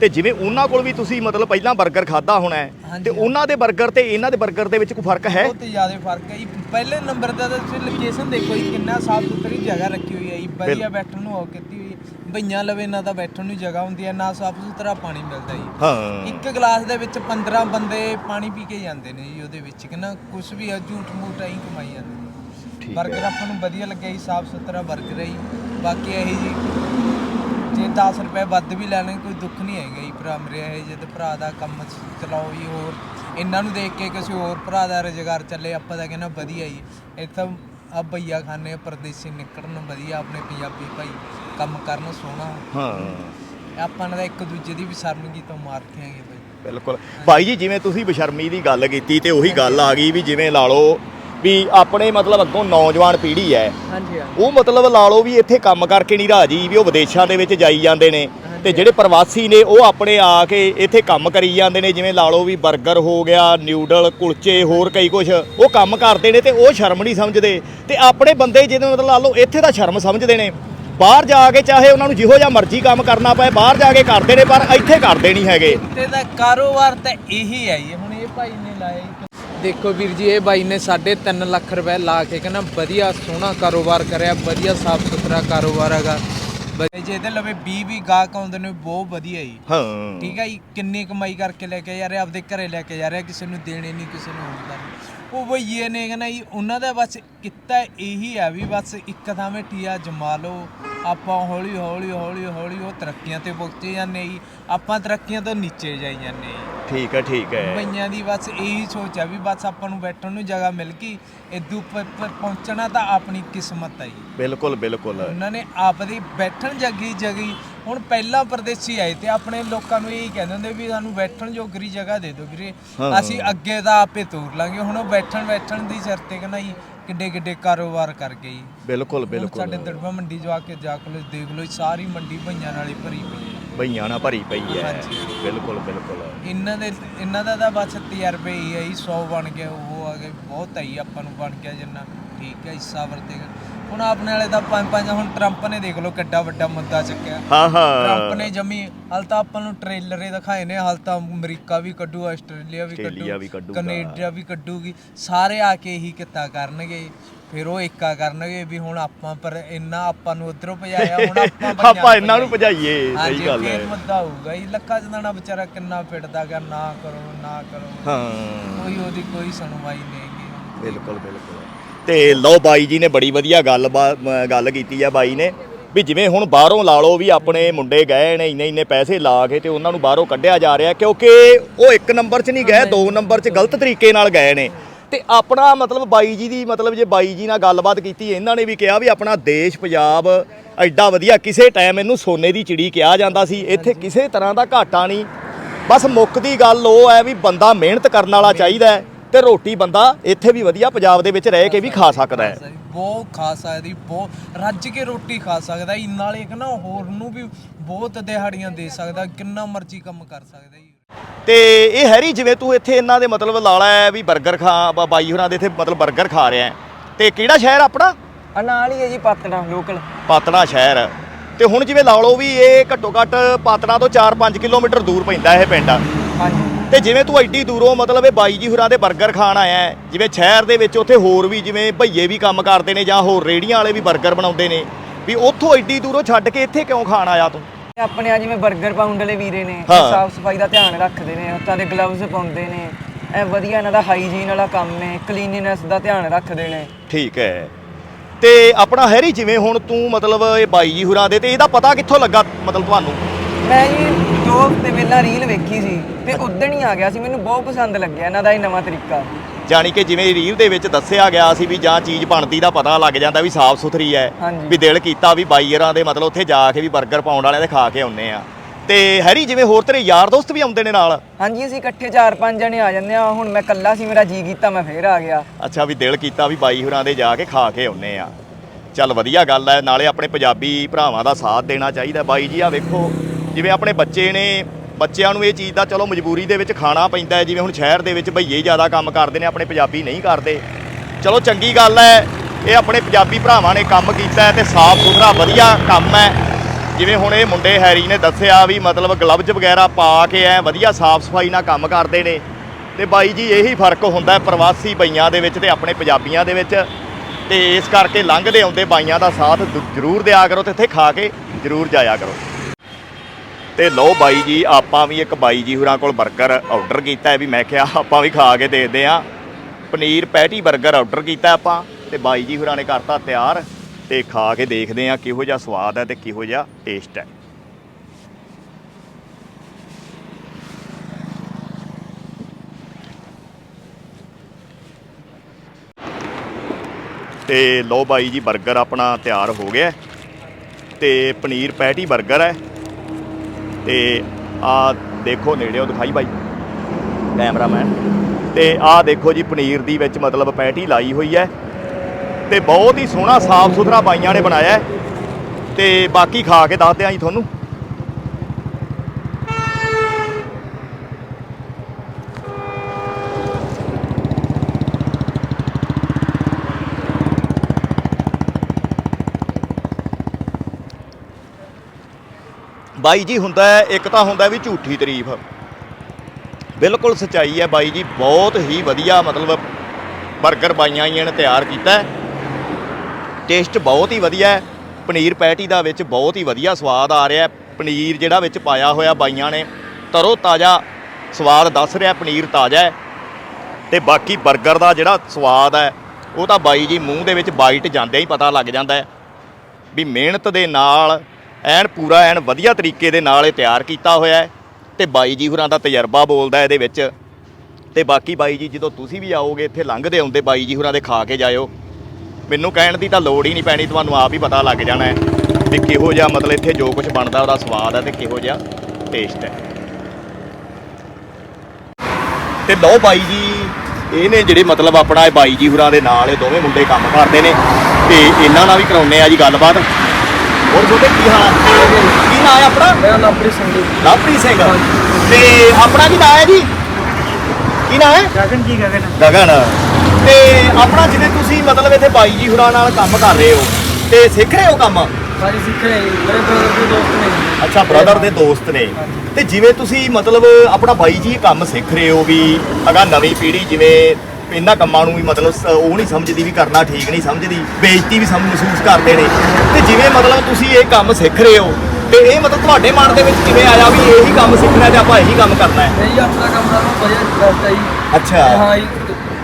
ਤੇ ਜਿਵੇਂ ਉਹਨਾਂ ਕੋਲ ਵੀ ਤੁਸੀਂ ਮਤਲਬ ਪਹਿਲਾਂ 버ਗਰ ਖਾਦਾ ਹੋਣਾ ਤੇ ਉਹਨਾਂ ਦੇ 버ਗਰ ਤੇ ਇਹਨਾਂ ਦੇ 버ਗਰ ਦੇ ਵਿੱਚ ਕੋਈ ਫ਼ਰਕ ਹੈ? ਬਹੁਤ ਜ਼ਿਆਦਾ ਫ਼ਰਕ ਹੈ ਜੀ। ਪਹਿਲੇ ਨੰਬਰ ਦਾ ਤਾਂ ਤੁਸੀਂ ਲੋਕੇਸ਼ਨ ਦੇਖੋ ਜੀ ਕਿੰਨਾ ਸਾਫ਼ ਸੁਥਰੀ ਜਗ੍ਹਾ ਰੱਖੀ ਹੋਈ ਹੈ ਜੀ। ਵਧੀਆ ਬੈਠਣ ਨੂੰ ਹੋ ਕੀਤੀ ਹੋਈ ਬਈਆਂ ਲਵੇ ਨਾ ਤਾਂ ਬੈਠਣ ਨੂੰ ਜਗ੍ਹਾ ਹੁੰਦੀ ਹੈ ਨਾ ਸਾਫ਼ ਸੁਥਰਾ ਪਾਣੀ ਮਿਲਦਾ ਜੀ। ਹਾਂ। ਇੱਕ ਗਲਾਸ ਦੇ ਵਿੱਚ 15 ਬੰਦੇ ਪਾਣੀ ਪੀ ਕੇ ਜਾਂਦੇ ਨੇ ਜੀ ਉਹਦੇ ਵਿੱਚ ਕਿੰਨਾ ਕੁਝ ਵੀ ਝੂਠ ਮੂਠਾ ਹੀ ਕਮਾਈ ਜਾਂਦੇ ਨੇ। ਬਰਗਰ ਆਪਾਂ ਨੂੰ ਵਧੀਆ ਲੱਗਿਆ ਜੀ ਸਾਫ਼ ਸੁਥਰਾ ਬਰਗਰ ਹੈ ਜੀ। ਬਾਕੀ ਇਹੀ ਜੀ ਜੇ 10 ਰੁਪਏ ਵੱਧ ਵੀ ਲੈਣੇ ਕੋਈ ਦੁੱਖ ਨਹੀਂ ਹੈਗਾ ਜੀ ਭਰਾ ਮੇਰੇ ਇਹ ਜੇ ਤੇ ਭਰਾ ਦਾ ਕੰਮ ਚ- ਚਲਾਓ ਜੀ ਹੋਰ। ਇਹਨਾਂ ਨੂੰ ਦੇਖ ਕੇ ਕਿਸੇ ਹੋਰ ਭਰਾ ਦਾ ਰੁਜ਼ਗਾਰ ਚੱਲੇ ਆਪਾਂ ਤਾਂ ਕਹਿੰਦਾ ਵਧੀਆ ਜੀ। ਇੱਥੇ ਆ ਭਈਆ ਖਾਨੇ ਪਰਦੇਸੀ ਨਿਕਲਣ ਵਧੀਆ ਆਪਣੇ ਪੰਜਾਬੀ ਭਾਈ ਕੰਮ ਕਰਨ ਸੋਹਣਾ। ਹਾਂ। ਆਪਾਂ ਨੇ ਤਾਂ ਇੱਕ ਦੂਜੇ ਦੀ ਵੀ ਸ਼ਰਮਿੰਦਗੀ ਤੋਂ ਮਾਰ ਖਾਂਗੇ ਭਾਈ ਬਿਲਕੁਲ। ਭਾਈ ਜੀ ਜਿਵੇਂ ਤੁਸੀਂ ਬਸ਼ਰਮੀ ਦੀ ਗੱਲ ਕੀਤੀ ਤੇ ਉਹੀ ਗੱਲ ਆ ਗਈ ਵੀ ਜਿਵੇਂ ਲਾ ਲਓ ਵੀ ਆਪਣੇ ਮਤਲਬ ਅੱਗੋਂ ਨੌਜਵਾਨ ਪੀੜ੍ਹੀ ਹੈ। ਹਾਂਜੀ ਹਾਂ ਉਹ ਮਤਲਬ ਲਾ ਲਓ ਵੀ ਇੱਥੇ ਕੰਮ ਕਰਕੇ ਨਹੀਂ ਰਾਜੀ ਵੀ ਉਹ ਵਿਦੇਸ਼ਾਂ ਦੇ ਵਿੱਚ ਜਾਈ ਜਾਂਦੇ ਨੇ ਤੇ ਜਿਹੜੇ ਪ੍ਰਵਾਸੀ ਨੇ ਉਹ ਆਪਣੇ ਆ ਕੇ ਇੱਥੇ ਕੰਮ ਕਰੀ ਜਾਂਦੇ ਨੇ ਜਿਵੇਂ ਲਾ ਲਓ ਵੀ 버ਗਰ ਹੋ ਗਿਆ ਨਿਊਡਲ ਕੁਲਚੇ ਹੋਰ ਕਈ ਕੁਝ ਉਹ ਕੰਮ ਕਰਦੇ ਨੇ ਤੇ ਉਹ ਸ਼ਰਮ ਨਹੀਂ ਸਮਝਦੇ ਤੇ ਆਪਣੇ ਬੰਦੇ ਜਿਹਦੇ ਮਤਲਬ ਲਾ ਲਓ ਇੱਥੇ ਤਾਂ ਸ਼ਰਮ ਸਮਝਦੇ ਨੇ। ਬਾਹਰ ਜਾ ਕੇ ਚਾਹੇ ਉਹਨਾਂ ਨੂੰ ਜਿਹੋ ਜਿਹਾ ਮਰਜ਼ੀ ਕੰਮ ਕਰਨਾ ਪਏ ਬਾਹਰ ਜਾ ਕੇ ਕਰਦੇ ਨੇ ਪਰ ਇੱਥੇ ਕਰਦੇ ਨਹੀਂ ਹੈਗੇ। ਤੇ ਦਾ ਕਾਰੋਬਾਰ ਤਾਂ ਇਹੀ ਹੈ ਜੀ ਹੁਣ ਇਹ ਭਾਈ ਨੇ ਲਾਇਆ ਦੇਖੋ ਵੀਰ ਜੀ ਇਹ ਬਾਈ ਨੇ 3.5 ਲੱਖ ਰੁਪਏ ਲਾ ਕੇ ਕਹਿੰਦਾ ਵਧੀਆ ਸੋਹਣਾ ਕਾਰੋਬਾਰ ਕਰਿਆ ਵਧੀਆ ਸਾਫ਼ ਸੁਥਰਾ ਕਾਰੋਬਾਰ ਹੈਗਾ। ਬਈ ਜੇ ਇਹਦੇ ਲਵੇ 20 ਵੀ ਗਾਹਕ ਆਉਂਦੇ ਨੇ ਬਹੁਤ ਵਧੀਆ ਜੀ। ਹਾਂ। ਠੀਕ ਹੈ ਜੀ ਕਿੰਨੀ ਕਮਾਈ ਕਰਕੇ ਲੈ ਕੇ ਜਾ ਰਿਹਾ ਆਪਦੇ ਘਰੇ ਲੈ ਕੇ ਜਾ ਰਿਹਾ ਕਿਸੇ ਨੂੰ ਦੇਣੇ ਨਹੀਂ ਕਿਸੇ ਨੂੰ ਹੋਰ ਕਰਨੇ। ਉਹ ਬਈਏ ਨੇ ਕਹਿੰਦਾ ਜੀ ਉਹਨਾਂ ਦਾ ਬਸ ਕਿੱਤਾ ਇਹੀ ਆ ਵੀ ਬਸ ਇੱਕ ਥਾਂ ਬੈਠੀਆ ਜਮਾ ਲਓ। ਆਪਾਂ ਹੌਲੀ ਹੌਲੀ ਹੌਲੀ ਹੌਲੀ ਉਹ ਤਰੱਕੀਆਂ ਤੇ ਪਹੁੰਚੇ ਜਾਂਦੇ ਜੀ ਆਪਾਂ ਤਰੱਕੀਆਂ ਤੋਂ ਨੀਚੇ ਜਾਈ ਜਾਂਦੇ ਜੀ ਠੀਕ ਹੈ ਠੀਕ ਹੈ ਬਈਆਂ ਦੀ ਬਸ ਇਹੀ ਸੋਚ ਆ ਵੀ ਬਸ ਆਪਾਂ ਨੂੰ ਬੈਠਣ ਨੂੰ ਜਗ੍ਹਾ ਮਿਲ ਗਈ। ਇਦੋਂ ਉੱਪਰ ਪਹੁੰਚਣਾ ਤਾਂ ਆਪਣੀ ਕਿਸਮਤ ਹੈ ਜੀ। ਬਿਲਕੁਲ ਬਿਲਕੁਲ। ਉਹਨਾਂ ਨੇ ਆਪਦੀ ਬੈਠਣ ਜੱਗੀ ਜਗੀ ਹੁਣ ਪਹਿਲਾਂ ਪਰਦੇਸੀ ਆਏ ਤੇ ਆਪਣੇ ਲੋਕਾਂ ਨੂੰ ਇਹੀ ਕਹਿੰਦੇ ਹੁੰਦੇ ਵੀ ਸਾਨੂੰ ਬੈਠਣ ਜੋਗਰੀ ਜਗ੍ਹਾ ਦੇ ਦਿਓ ਵੀਰੇ। ਹਾਂ। ਅਸੀਂ ਅੱਗੇ ਦਾ ਆਪੇ ਤੋਰ ਲਾਂਗੇ। ਹੁਣ ਉਹ ਬੈਠਣ ਬੈਠਣ ਦੀ ਸਿਰ ਤੇ ਕਹਿੰਦਾ ਜੀ ਕਿੱਡੇ ਕਿੱਡੇ ਕਾਰੋਬਾਰ ਕਰ ਜੀ। ਬਿਲਕੁਲ ਬਿਲਕੁਲ। ਸਾਡੇ ਦੜਬਾ ਮੰਡੀ ਜਾ ਕੇ ਜਾ ਕੇ ਦੇਖ ਲਓ ਸਾਰੀ ਮੰਡੀ ਭਈਆਂ ਨਾਲ ਹੀ ਭਰੀ ਪਈ ਹੈ। ਬਈਆਂ ਨਾਲ ਭਰੀ ਪਈ ਹੈ। ਬਿਲਕੁਲ ਬਿਲਕੁਲ। ਇਹਨਾਂ ਦੇ ਇਹਨਾਂ ਦਾ ਤਾਂ ਬਸ ਤਜਰਬੇ ਹੀ ਹੈ ਜੀ 100 ਬਣ ਗਿਆ ਉਹ ਆ ਗਏ ਬਹੁਤ ਹੈ ਆਪਾਂ ਨੂੰ ਬਣ ਗਿਆ ਜਿੰਨਾ। ਠੀਕ ਹੈ ਹਿੱਸਾ ਵਰਤੇਗਾ। ਹੁਣ ਆਪਣੇ ਵਾਲੇ ਤਾਂ ਪੰਜ ਪੰਜ ਹੁਣ ਟਰੰਪ ਨੇ ਦੇਖ ਲਓ ਕਿੱਡਾ ਵੱਡਾ ਮੁੱਦਾ ਚੱਕਿਆ। ਹਾਂ ਟਰੰਪ ਹਾਂ ਨੇ ਜਮੀ ਹਾਲ ਤਾਂ ਆਪਾਂ ਨੂੰ ਟ੍ਰੇਲਰੇ ਦਿਖਾਏ ਨੇ ਹਾਲ ਤਾਂ ਅਮਰੀਕਾ ਵੀ ਕੱਢੂ ਆਸਟ੍ਰੇਲੀਆ ਵੀ ਆਸਟ੍ਰੇਲੀਆ ਵੀ ਕੱਢੂ ਕੱਢੂਗਾ। ਕੈਨੇਡਾ ਵੀ ਕੱਢੂਗੀ ਸਾਰੇ ਆ ਕੇ ਇਹੀ ਕਿੱਤਾ ਕਰਨਗੇ। ਫਿਰ ਉਹ ਏਕਾ ਕਰਨਗੇ ਵੀ ਹੁਣ ਆਪਾਂ ਪਰ ਇੰਨਾ ਆਪਾਂ ਨੂੰ ਉਧਰੋਂ ਭਜਾਇਆ ਹੁਣ ਆਪਾਂ (laughs) ਆਪਾਂ ਇਹਨਾਂ ਨੂੰ ਭਜਾਈਏ। ਸਹੀ ਗੱਲ ਹੈ। ਮੁੱਦਾ ਹੋਊਗਾ ਜੀ। ਲੱਖਾਂ ਜਦਾਣਾ ਵਿਚਾਰਾ ਕਿੰਨਾ ਫਿੱਟਦਾ ਗਾ ਨਾ ਕਰੋ ਨਾ ਕਰੋ। ਹਾਂ। ਕੋਈ ਉਹਦੀ ਕੋਈ ਸੁਣਵਾਈ ਨਹੀਂ ਹੈਗੀ। ਬਿਲਕੁਲ ਬਿਲਕੁਲ। ਤੇ ਲਓ ਬਾਈ ਜੀ ਨੇ ਬੜੀ ਵਧੀਆ ਗੱਲ ਗੱਲ ਕੀਤੀ ਆ ਬਾਈ ਨੇ ਵੀ ਜਿਵੇਂ ਹੁਣ ਬਾਹਰੋਂ ਲਾ ਲਓ ਵੀ ਆਪਣੇ ਮੁੰਡੇ ਗਏ ਨੇ ਇੰਨੇ ਇੰਨੇ ਪੈਸੇ ਲਾ ਕੇ ਤੇ ਉਹਨਾਂ ਨੂੰ ਬਾਹਰੋਂ ਕੱਢਿਆ ਜਾ ਰਿਹਾ ਕਿਉਂਕਿ ਉਹ ਇੱਕ ਨੰਬਰ 'ਚ ਨਹੀਂ ਗਏ ਦੋ ਨੰਬਰ 'ਚ ਗਲਤ ਤਰੀਕੇ ਨਾਲ ਗਏ ਨੇ। ਤੇ ਆਪਣਾ ਮਤਲਬ ਬਾਈ ਜੀ ਦੀ ਮਤਲਬ ਜੇ ਬਾਈ ਜੀ ਨਾਲ ਗੱਲਬਾਤ ਕੀਤੀ ਇਹਨਾਂ ਨੇ ਵੀ ਕਿਹਾ ਵੀ ਆਪਣਾ ਦੇਸ਼ ਪੰਜਾਬ ਐਡਾ ਵਧੀਆ ਕਿਸੇ ਟਾਈਮ ਇਹਨੂੰ ਸੋਨੇ ਦੀ ਚਿੜੀ ਕਿਹਾ ਜਾਂਦਾ ਸੀ ਇੱਥੇ ਕਿਸੇ ਤਰ੍ਹਾਂ ਦਾ ਘਾਟਾ ਨਹੀਂ। ਬਸ ਮੁੱਕ ਦੀ ਗੱਲ ਉਹ ਹੈ ਵੀ ਬੰਦਾ ਮਿਹਨਤ ਕਰਨ ਵਾਲਾ ਚਾਹੀਦਾ ਹੈ। ਤੇ ਰੋਟੀ ਬੰਦਾ ਇੱਥੇ ਵੀ ਵਧੀਆ ਪੰਜਾਬ ਦੇ ਵਿੱਚ ਰਹਿ ਕੇ ਵੀ ਖਾ ਸਕਦਾ ਹੈ। ਬਹੁਤ ਖਾ ਸਕਦੀ ਬਹੁਤ ਰੱਜ ਕੇ ਰੋਟੀ ਖਾ ਸਕਦਾ ਇਹ ਨਾਲੇ ਇੱਕ ਨਾ ਹੋਰ ਨੂੰ ਵੀ ਬਹੁਤ ਦਿਹਾੜੀਆਂ ਦੇ ਸਕਦਾ ਕਿੰਨਾ ਮਰਜ਼ੀ ਕੰਮ ਕਰ ਸਕਦਾ ਜੀ ਤੇ ਇਹ ਹੈਰੀ ਜਿਵੇਂ ਤੂੰ ਇੱਥੇ ਇਹਨਾਂ ਦੇ ਮਤਲਬ ਲਾਲਾ ਹੈ ਵੀ 버ਗਰ ਖਾ ਬਾਈ ਹੋਰਾਂ ਦੇ ਇੱਥੇ ਮਤਲਬ 버ਗਰ ਖਾ ਰਿਹਾ ਹੈ। ਤੇ ਕਿਹੜਾ ਸ਼ਹਿਰ ਆਪਣਾ? ਆ ਨਾਲ ਹੀ ਹੈ ਜੀ ਪਾਤੜਾ ਲੋਕਲ ਪਾਤੜਾ ਸ਼ਹਿਰ। ਤੇ ਹੁਣ ਜਿਵੇਂ ਲਾ ਲਓ ਵੀ ਇਹ ਘੱਟੋ ਘੱਟ ਪਾਤੜਾ ਤੋਂ 4-5 ਕਿਲੋਮੀਟਰ ਦੂਰ ਪੈਂਦਾ ਇਹ ਪਿੰਡ। ਹਾਂਜੀ। ਤੇ ਜਿਵੇਂ ਤੂੰ ਐਡੀ ਦੂਰੋਂ ਮਤਲਬ ਇਹ ਬਾਈ ਜੀ ਹੁਰਾਂ ਦੇ 버ਗਰ ਖਾਣ ਆਇਆ ਜਿਵੇਂ ਸ਼ਹਿਰ ਦੇ ਵਿੱਚ ਉੱਥੇ ਹੋਰ ਵੀ ਜਿਵੇਂ ਭਈਏ ਵੀ ਕੰਮ ਕਰਦੇ ਨੇ ਜਾਂ ਹੋਰ ਰੇੜੀਆਂ ਵਾਲੇ ਵੀ 버ਗਰ ਬਣਾਉਂਦੇ ਨੇ ਵੀ ਉੱਥੋਂ ਐਡੀ ਦੂਰੋਂ ਛੱਡ ਕੇ ਇੱਥੇ ਕਿਉਂ ਖਾਣ ਆਇਆ ਤੂੰ? ਆਪਣੇ ਆ ਜਿਵੇਂ 버ਗਰ ਪਾਉਂਡ ਵਾਲੇ ਵੀਰੇ ਨੇ ਸਾਫ਼ ਸਫ਼ਾਈ ਦਾ ਧਿਆਨ ਰੱਖਦੇ ਨੇ ਹੱਥਾਂ ਦੇ ਗਲਵਸ ਪਾਉਂਦੇ ਨੇ ਇਹ ਵਧੀਆ ਇਹਨਾਂ ਦਾ ਹਾਈਜੀਨ ਵਾਲਾ ਕੰਮ ਹੈ ਕਲੀਨਨੈਸ ਦਾ ਧਿਆਨ ਰੱਖਦੇ ਨੇ। ਠੀਕ ਹੈ। ਤੇ ਆਪਣਾ ਹੈਰੀ ਜਿਵੇਂ ਹੁਣ ਤੂੰ ਮਤਲਬ ਇਹ ਬਾਈ ਜੀ ਹੁਰਾਂ ਦੇ ਤੇ ਇਹਦਾ ਪਤਾ ਕਿੱਥੋਂ ਲੱਗਾ ਮਤਲਬ ਤੁਹਾਨੂੰ? ਮੈਂ ਜੀ ਦੋ ਹਫ਼ਤੇ ਪਹਿਲਾਂ ਰੀਲ ਵੇਖੀ ਸੀ ਤੇ ਉਦਣ ਹੀ ਆ ਗਿਆ ਸੀ ਮੈਨੂੰ ਬਹੁਤ ਪਸੰਦ ਲੱਗਿਆ ਇਹਨਾਂ ਦਾ ਇਹ ਨਵਾਂ ਤਰੀਕਾ। ਜਾਣੀ ਕਿ ਜਿਵੇਂ ਰੀਲ ਦੇ ਵਿੱਚ ਦੱਸਿਆ ਗਿਆ ਸੀ ਵੀ ਜਾਂ ਚੀਜ਼ ਬਣਦੀ ਦਾ ਪਤਾ ਲੱਗ ਜਾਂਦਾ ਵੀ ਸਾਫ਼ ਸੁਥਰੀ ਹੈ ਹਾਂਜੀ। ਵੀ ਦਿਲ ਕੀਤਾ ਵੀ ਬਾਈਅਰਾਂ ਦੇ ਮਤਲਬ ਉੱਥੇ ਜਾ ਕੇ ਵੀ 버ਗਰ ਪਾਉਣ ਵਾਲਿਆਂ ਦੇ ਖਾ ਕੇ ਆਉਨੇ ਆ। ਤੇ ਹੈਰੀ ਜਿਵੇਂ ਹੋਰ ਤੇਰੇ ਯਾਰ ਦੋਸਤ ਵੀ ਆਉਂਦੇ ਨੇ ਨਾਲ? ਹਾਂਜੀ ਅਸੀਂ ਇਕੱਠੇ ਚਾਰ ਪੰਜ ਜਣੇ ਆ ਜਾਂਦੇ ਆ ਹੁਣ ਮੈਂ ਇਕੱਲਾ ਸੀ ਮੇਰਾ ਜੀ ਕੀਤਾ ਮੈਂ ਫੇਰ ਆ ਗਿਆ। ਅੱਛਾ ਵੀ ਦਿਲ ਕੀਤਾ ਵੀ ਬਾਈ ਹੁਰਾਂ ਦੇ ਜਾ ਕੇ ਖਾ ਕੇ ਆਉਨੇ ਆ। ਚੱਲ ਵਧੀਆ ਗੱਲ ਹੈ ਨਾਲੇ ਆਪਣੇ ਪੰਜਾਬੀ ਭਰਾਵਾਂ ਦਾ ਸਾਥ ਦੇਣਾ ਚਾਹੀਦਾ ਬਾਈ ਜੀ ਆ ਵੇਖੋ। ਜਿਵੇਂ ਆਪਣੇ ਬੱਚੇ ਨੇ, ਬੱਚਿਆਂ ਨੂੰ ਇਹ ਚੀਜ਼ ਦਾ ਚਲੋ ਮਜਬੂਰੀ ਦੇ ਵਿੱਚ ਖਾਣਾ ਪੈਂਦਾ ਹੈ, ਜਿਵੇਂ ਹੁਣ ਸ਼ਹਿਰ ਦੇ ਵਿੱਚ ਭਈਏ ਜ਼ਿਆਦਾ ਕੰਮ ਕਰਦੇ ਨੇ, ਆਪਣੇ ਪੰਜਾਬੀ ਨਹੀਂ ਕਰਦੇ। ਚਲੋ ਚੰਗੀ ਗੱਲ ਹੈ, ਇਹ ਆਪਣੇ ਪੰਜਾਬੀ ਭਰਾਵਾਂ ਨੇ ਕੰਮ ਕੀਤਾ ਹੈ ਤੇ ਸਾਫ਼ ਸੁਥਰਾ ਵਧੀਆ ਕੰਮ ਹੈ। ਜਿਵੇਂ ਹੁਣ ਇਹ ਮੁੰਡੇ ਹੈਰੀ ਨੇ ਦੱਸਿਆ ਵੀ ਮਤਲਬ ਗਲਵਜ਼ ਵਗੈਰਾ ਪਾ ਕੇ ਐ ਵਧੀਆ ਸਾਫ਼ ਸਫ਼ਾਈ ਨਾਲ ਕੰਮ ਕਰਦੇ ਨੇ। ਤੇ ਬਾਈ ਜੀ, ਇਹੀ ਫ਼ਰਕ ਹੁੰਦਾ ਪ੍ਰਵਾਸੀ ਬਈਆਂ ਦੇ ਵਿੱਚ ਤੇ ਆਪਣੇ ਪੰਜਾਬੀਆਂ ਦੇ ਵਿੱਚ। ਤੇ ਇਸ ਕਰਕੇ ਲੰਘਦੇ ਆਉਂਦੇ ਬਾਈਆਂ ਦਾ ਸਾਥ ਦ- ਜ਼ਰੂਰ ਦਿਆ ਕਰੋ ਤੇ ਇੱਥੇ ਖਾ ਕੇ ਜ਼ਰੂਰ ਜਾਇਆ ਕਰੋ। ਤੇ ਲਓ ਬਾਈ ਜੀ, ਆਪਾਂ ਵੀ ਇੱਕ ਬਾਈ ਜੀ ਹੋਰਾਂ ਕੋਲ 버ਗਰ ਆਰਡਰ ਕੀਤਾ ਵੀ ਮੈਂ ਕਿਹਾ ਆਪਾਂ ਵੀ ਖਾ ਕੇ ਦੇਖਦੇ ਆ ਪਨੀਰ ਪੈਟੀ 버ਗਰ ਆਰਡਰ ਕੀਤਾ ਆਪਾਂ ਤੇ ਬਾਈ ਜੀ ਹੁਰਾਂ ਨੇ ਕਰਤਾ ਤਿਆਰ ਤੇ ਖਾ ਕੇ ਦੇਖਦੇ ਆ ਕਿਹੋ ਜਿਹਾ ਸਵਾਦ ਹੈ ਤੇ ਕਿਹੋ ਜਿਹਾ ਟੇਸਟ ਹੈ। ਤੇ ਲਓ ਬਾਈ ਜੀ 버ਗਰ ਆਪਣਾ ਤਿਆਰ ਹੋ ਗਿਆ ਤੇ ਪਨੀਰ ਪੈਟੀ 버ਗਰ ਹੈ। ਤੇ ਆ ਦੇਖੋ ਨੇੜਿਓਂ ਦਿਖਾਈ ਬਾਈ। ਕੈਮਰਾਮੈਨ। ਤੇ ਆ ਦੇਖੋ ਜੀ ਪਨੀਰ ਦੀ ਵਿੱਚ ਮਤਲਬ ਪੈਟੀ ਲਾਈ ਹੋਈ ਹੈ। ਤੇ ਬਹੁਤ ਹੀ ਸੋਹਣਾ ਸਾਫ਼ ਸੁਥਰਾ ਬਾਈਆਂ ਨੇ ਬਣਾਇਆ ਹੈ। ਤੇ ਬਾਕੀ ਖਾ ਕੇ ਦੱਸਦੇ ਆਂ ਜੀ ਤੁਹਾਨੂੰ। ਬਾਈ ਜੀ ਹੁੰਦਾ ਹੈ, ਇੱਕ ਤਾਂ ਹੁੰਦਾ ਵੀ ਝੂਠੀ ਤਾਰੀਫ। ਬਿਲਕੁਲ ਸਚਾਈ ਹੈ ਬਾਈ ਜੀ, ਬਹੁਤ ਹੀ ਵਧੀਆ ਮਤਲਬ 버ਗਰ ਬਾਈਆਂ ਹੀ ਨੇ ਤਿਆਰ ਕੀਤਾ ਟੇਸਟ ਬਹੁਤ ਹੀ ਵਧੀਆ ਹੈ, ਪਨੀਰ ਪੈਟੀ ਦਾ ਵਿੱਚ ਬਹੁਤ ਹੀ ਵਧੀਆ ਸਵਾਦ ਆ ਰਿਹਾ ਪਨੀਰ ਜਿਹੜਾ ਵਿੱਚ ਪਾਇਆ ਹੋਇਆ ਬਾਈਆਂ ਨੇ, ਤਰੋ ਤਾਜ਼ਾ ਸਵਾਦ ਦੱਸ ਰਿਹਾ, ਪਨੀਰ ਤਾਜ਼ਾ ਹੈ। ਤੇ ਬਾਕੀ 버ਗਰ ਦਾ ਜਿਹੜਾ ਸਵਾਦ ਹੈ, ਉਹ ਤਾਂ ਬਾਈ ਜੀ ਮੂੰਹ ਦੇ ਵਿੱਚ ਬਾਈਟ ਜਾਂਦਿਆਂ ਹੀ ਪਤਾ ਲੱਗ ਜਾਂਦਾ ਹੈ ਵੀ ਮਿਹਨਤ ਦੇ ਨਾਲ ਐਨ ਪੂਰਾ ਐਨ ਵਧੀਆ ਤਰੀਕੇ ਦੇ ਨਾਲ ਇਹ ਤਿਆਰ ਕੀਤਾ ਹੋਇਆ ਹੈ ਤੇ ਬਾਈ ਜੀ ਹੁਰਾਂ ਦਾ ਤਜਰਬਾ ਬੋਲਦਾ ਇਹਦੇ ਵਿੱਚ। ਤੇ ਬਾਕੀ ਬਾਈ ਜੀ, ਜਦੋਂ ਤੁਸੀਂ ਵੀ ਆਓਗੇ ਇੱਥੇ ਲੰਘਦੇ ਆਉਂਦੇ ਬਾਈ ਜੀ ਹੋਰਾਂ ਦੇ ਖਾ ਕੇ ਜਾਇਓ। ਮੈਨੂੰ ਕਹਿਣ ਦੀ ਤਾਂ ਲੋੜ ਹੀ ਨਹੀਂ ਪੈਣੀ, ਤੁਹਾਨੂੰ ਆਪ ਹੀ ਪਤਾ ਲੱਗ ਜਾਣਾ ਹੈ ਵੀ ਕਿਹੋ ਜਿਹਾ ਮਤਲਬ ਇੱਥੇ ਜੋ ਕੁਝ ਬਣਦਾ, ਉਹਦਾ ਸਵਾਦ ਹੈ ਤੇ ਕਿਹੋ ਜਿਹਾ ਟੇਸਟ ਹੈ। ਤੇ ਲਓ ਬਾਈ ਜੀ ਇਹ ਨੇ ਜਿਹੜੇ ਮਤਲਬ ਆਪਣਾ ਇਹ ਬਾਈ ਜੀ ਹੁਰਾਂ ਦੇ ਨਾਲ ਇਹ ਦੋਵੇਂ ਮੁੰਡੇ ਕੰਮ ਕਰਦੇ ਨੇ, ਤੇ ਇਹਨਾਂ ਨਾਲ ਵੀ ਕਰਾਉਨੇ ਆ ਜੀ ਗੱਲਬਾਤ। ਹੋਰ ਛੋਟੇ ਕੀ ਹਾਲ ਆ? ਕੀ ਨਾਂ ਹੈ ਆਪਣਾ? ਮੇਰਾ ਨਾਮ ਪ੍ਰੀਤ ਸਿੰਘ ਜੀ। ਲਵਪ੍ਰੀਤ ਸਿੰਘ। ਤੇ ਆਪਣਾ ਕੀ ਨਾਂ ਹੈ ਜੀ? ਕੀ ਨਾਂ ਹੈ? ਗਗਨ ਜੀ ਗਗਨ। ਗਗਨ। ਤੇ ਆਪਣਾ ਜਿਵੇਂ ਤੁਸੀਂ ਮਤਲਬ ਇੱਥੇ ਬਾਈ ਜੀ ਹੁਰਾਂ ਨਾਲ ਕੰਮ ਕਰ ਰਹੇ ਹੋ ਤੇ ਸਿੱਖ ਰਹੇ ਹੋ ਕੰਮ? ਸਾਰੀ ਸਿੱਖ ਰਹੇ ਮੇਰੇ ਬ੍ਰਦਰ ਦੇ ਦੋਸਤ ਨੇ ਅੱਛਾ ਬ੍ਰਦਰ ਦੇ ਦੋਸਤ ਨੇ। ਤੇ ਜਿਵੇਂ ਤੁਸੀਂ ਮਤਲਬ ਆਪਣਾ ਬਾਈ ਜੀ ਕੰਮ ਸਿੱਖ ਰਹੇ ਹੋ ਵੀ ਅਗਾ ਨਵੀਂ ਪੀੜ੍ਹੀ ਜਿਵੇਂ ਇਹਨਾਂ ਕੰਮਾਂ ਨੂੰ ਵੀ ਮਤਲਬ ਸ- ਉਹ ਨਹੀਂ ਸਮਝਦੀ ਵੀ ਕਰਨਾ ਠੀਕ ਨਹੀਂ ਸਮਝਦੀ ਬੇਇੱਜ਼ਤੀ ਵੀ ਸਮ ਮਹਿਸੂਸ ਕਰਦੇ ਨੇ ਤੇ ਜਿਵੇਂ ਮਤਲਬ ਤੁਸੀਂ ਇਹ ਕੰਮ ਸਿੱਖ ਰਹੇ ਹੋ ਤੇ ਇਹ ਮਤਲਬ ਤੁਹਾਡੇ ਮਨ ਦੇ ਵਿੱਚ ਕਿਵੇਂ ਆਇਆ ਵੀ ਇਹੀ ਕੰਮ ਸਿੱਖਣਾ ਤੇ ਆਪਾਂ ਇਹੀ ਕੰਮ ਕਰਨਾ ਹੈ ਨਹੀਂ ਆਪਣਾ ਕੰਮ ਦਾ ਵਧੀਆ ਬੈਸਟ ਹੈ ਜੀ ਅੱਛਾ ਹਾਂ ਜੀ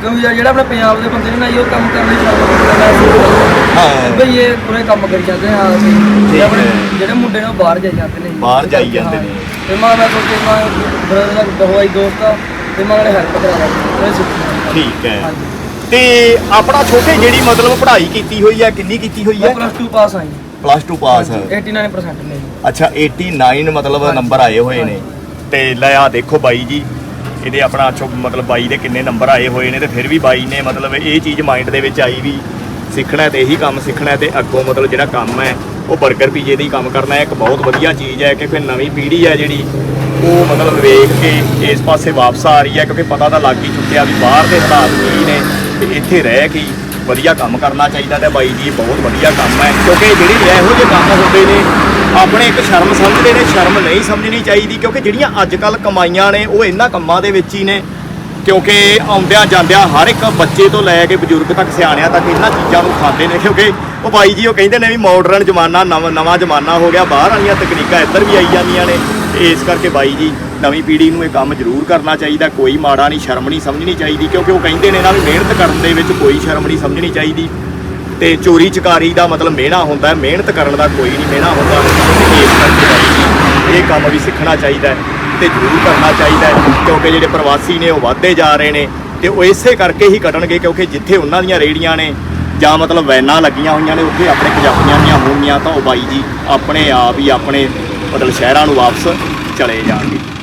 ਕਿਉਂਕਿ ਯਾਰ ਜਿਹੜਾ ਆਪਣੇ ਪੰਜਾਬ ਦੇ ਬੰਦੇ ਨੇ ਨਾ ਜੀ ਉਹ ਕੰਮ ਕਰਨ ਲਈ ਸ਼ਰਮ ਕਰਦਾ ਹਾਂ ਬਈ ਇਹ ਪੂਰੇ ਕੰਮ ਕਰੀ ਜਾਂਦੇ ਹਾਂ ਅਸੀਂ ਤੇ ਆਪਣੇ ਹੈ। ਜਿਹੜੇ ਮੁੰਡੇ ਨੇ ਉਹ ਬਾਹਰ ਜਾਈ ਜਾਂਦੇ ਨੇ ਜੀ। ਬਾਹਰ ਜਾਈ ਜਾਂਦੇ। ਨੇ। ਤੇ ਮੈਂ ਮੈਂ ਸੋਚਿਆ ਮੈਂ ਬ੍ਰਦਰ ਦਾ ਦਵਾਈ ਦੋਸਤ ਆ ਤੇ ਮੈਂ ਉਹਨੇ ਹੈਲਪ ਠੀਕ ਹੈ। ਹਾਂਜੀ। ਤੇ ਆਪਣਾ ਛੋਟੇ ਜਿਹੜੀ ਮਤਲਬ ਪੜ੍ਹਾਈ ਕੀਤੀ ਹੋਈ ਹੈ ਕਿੰਨੀ ਕੀਤੀ ਹੋਈ ਮੈਂ ਹੈ ਪਲੱਸ 2 ਪਾਸ ਆਈ ਪਲੱਸ 2 ਪਾਸ 89% ਨੇ ਜੀ। ਅੱਛਾ 89 ਮਤਲਬ ਹਾਂਜੀ। ਨੰਬਰ ਆਏ ਹੋਏ ਨੇ। ਤੇ ਲੈ ਆ ਦੇਖੋ ਬਾਈ ਜੀ ਇਹਦੇ ਆਪਣਾ ਛੋ ਮਤਲਬ ਬਾਈ ਦੇ ਕਿੰਨੇ ਨੰਬਰ ਆਏ ਹੋਏ ਨੇ ਤੇ ਫਿਰ ਵੀ ਬਾਈ ਨੇ ਮਤਲਬ ਇਹ ਚੀਜ਼ ਮਾਈਂਡ ਦੇ ਵਿੱਚ ਆਈ ਵੀ ਸਿੱਖਣਾ ਤੇ ਇਹੀ ਕੰਮ ਸਿੱਖਣਾ ਤੇ ਅੱਗੋਂ ਮਤਲਬ ਜਿਹੜਾ ਕੰਮ ਹੈ ਉਹ 버ਗਰ ਪੀਜੇ ਦੀ ਕੰਮ ਕਰਨਾ ਇੱਕ ਬਹੁਤ ਵਧੀਆ ਚੀਜ਼ ਹੈ ਕਿ ਫਿਰ ਨਵੀਂ ਪੀੜ੍ਹੀ ਹੈ ਜਿਹੜੀ, ਉਹ ਮਤਲਬ ਵੇਖ ਕੇ ਇਸ ਪਾਸੇ ਵਾਪਸ ਆ ਰਹੀ ਹੈ, ਕਿਉਂਕਿ ਪਤਾ ਤਾਂ ਲੱਗ ਹੀ ਚੁੱਕਿਆ ਵੀ ਬਾਹਰ ਦੇ ਹਾਲਾਤ ਕੀ ਨੇ, ਤੇ ਇੱਥੇ ਰਹਿ ਕੇ ਵਧੀਆ ਕੰਮ ਕਰਨਾ ਚਾਹੀਦਾ ਤੇ ਬਾਈ ਜੀ ਬਹੁਤ ਵਧੀਆ ਕੰਮ ਹੈ, ਕਿਉਂਕਿ ਜਿਹੜੇ ਇਹੋ ਜਿਹੇ ਕੰਮ ਹੁੰਦੇ ਨੇ, ਆਪਣੇ ਇੱਕ ਸ਼ਰਮ ਸਮਝਦੇ ਨੇ, ਸ਼ਰਮ ਨਹੀਂ ਸਮਝਣੀ ਚਾਹੀਦੀ, ਕਿਉਂਕਿ ਜਿਹੜੀਆਂ ਅੱਜ ਕੱਲ ਕਮਾਈਆਂ ਨੇ, ਉਹ ਇਹਨਾਂ ਕੰਮਾਂ ਦੇ ਵਿੱਚ ਹੀ ਨੇ ਕਿਉਂਕਿ ਆਉਂਦਿਆਂ ਜਾਂਦਿਆਂ ਹਰ ਇੱਕ ਬੱਚੇ ਤੋਂ ਲੈ ਕੇ ਬਜ਼ੁਰਗ ਤੱਕ, ਸਿਆਣਿਆਂ ਤੱਕ ਇਹਨਾਂ ਚੀਜ਼ਾਂ ਨੂੰ ਖਾਂਦੇ ਨੇ। ਕਿਉਂਕਿ ਉਹ ਬਾਈ ਜੀ, ਉਹ ਕਹਿੰਦੇ ਨੇ ਵੀ ਮਾਡਰਨ ਜ਼ਮਾਨਾ, ਨਵਾਂ ਨਵਾਂ ਜ਼ਮਾਨਾ ਹੋ ਗਿਆ। ਬਾਹਰ ਵਾਲੀਆਂ ਤਕਨੀਕਾਂ ਇੱਧਰ ਵੀ ਆਈ ਜਾਂਦੀਆਂ ਨੇ। ਤੇ ਇਸ ਕਰਕੇ ਬਾਈ ਜੀ, ਨਵੀਂ ਪੀੜ੍ਹੀ ਨੂੰ ਇਹ ਕੰਮ ਜ਼ਰੂਰ ਕਰਨਾ ਚਾਹੀਦਾ। ਕੋਈ ਮਾੜਾ ਨਹੀਂ, ਸ਼ਰਮ ਨਹੀਂ ਸਮਝਣੀ ਚਾਹੀਦੀ। ਕਿਉਂਕਿ ਉਹ ਕਹਿੰਦੇ ਨੇ ਨਾ ਵੀ ਮਿਹਨਤ ਕਰਨ ਦੇ ਵਿੱਚ ਕੋਈ ਸ਼ਰਮ ਨਹੀਂ ਸਮਝਣੀ ਚਾਹੀਦੀ। ਤੇ ਚੋਰੀ ਚਕਾਰੀ ਦਾ ਮਤਲਬ ਮਿਹਣਾ ਹੁੰਦਾ ਹੈ। ਮਿਹਨਤ ਕਰਨ ਦਾ ਕੋਈ ਨਹੀਂ, ਮਿਹਣਾ ਹੁੰਦਾ। ਇਸ ਕਰਕੇ ਬਾਈ ਜੀ, ਇਹ ਕੰਮ ਵੀ ਸਿੱਖਣਾ ਚਾਹੀਦਾ ਹੈ। ਤੇ ਜ਼ਰੂਰ ਕਰਨਾ ਚਾਹੀਦਾ ਹੈ, ਕਿਉਂਕਿ ਜਿਹੜੇ ਪ੍ਰਵਾਸੀ ਨੇ ਉਹ ਵੱਧਦੇ ਜਾ ਰਹੇ ਨੇ ਤੇ ਉਹ ਇਸੇ ਕਰਕੇ ਹੀ ਘਟਣਗੇ ਕਿਉਂਕਿ ਜਿੱਥੇ ਉਹਨਾਂ ਦੀਆਂ ਰੇੜੀਆਂ ਨੇ ਜਾਂ ਮਤਲਬ ਵੈਨਾਂ ਲੱਗੀਆਂ ਹੋਈਆਂ ਨੇ, ਉੱਥੇ ਆਪਣੇ ਪੰਜਾਬੀਆਂ ਦੀਆਂ ਹੋਣਗੀਆਂ, ਤਾਂ ਉਹ ਬਾਈ ਜੀ ਆਪਣੇ ਆਪ ਹੀ ਆਪਣੇ ਮਤਲਬ ਸ਼ਹਿਰਾਂ ਨੂੰ ਵਾਪਸ ਚਲੇ ਜਾਣਗੇ।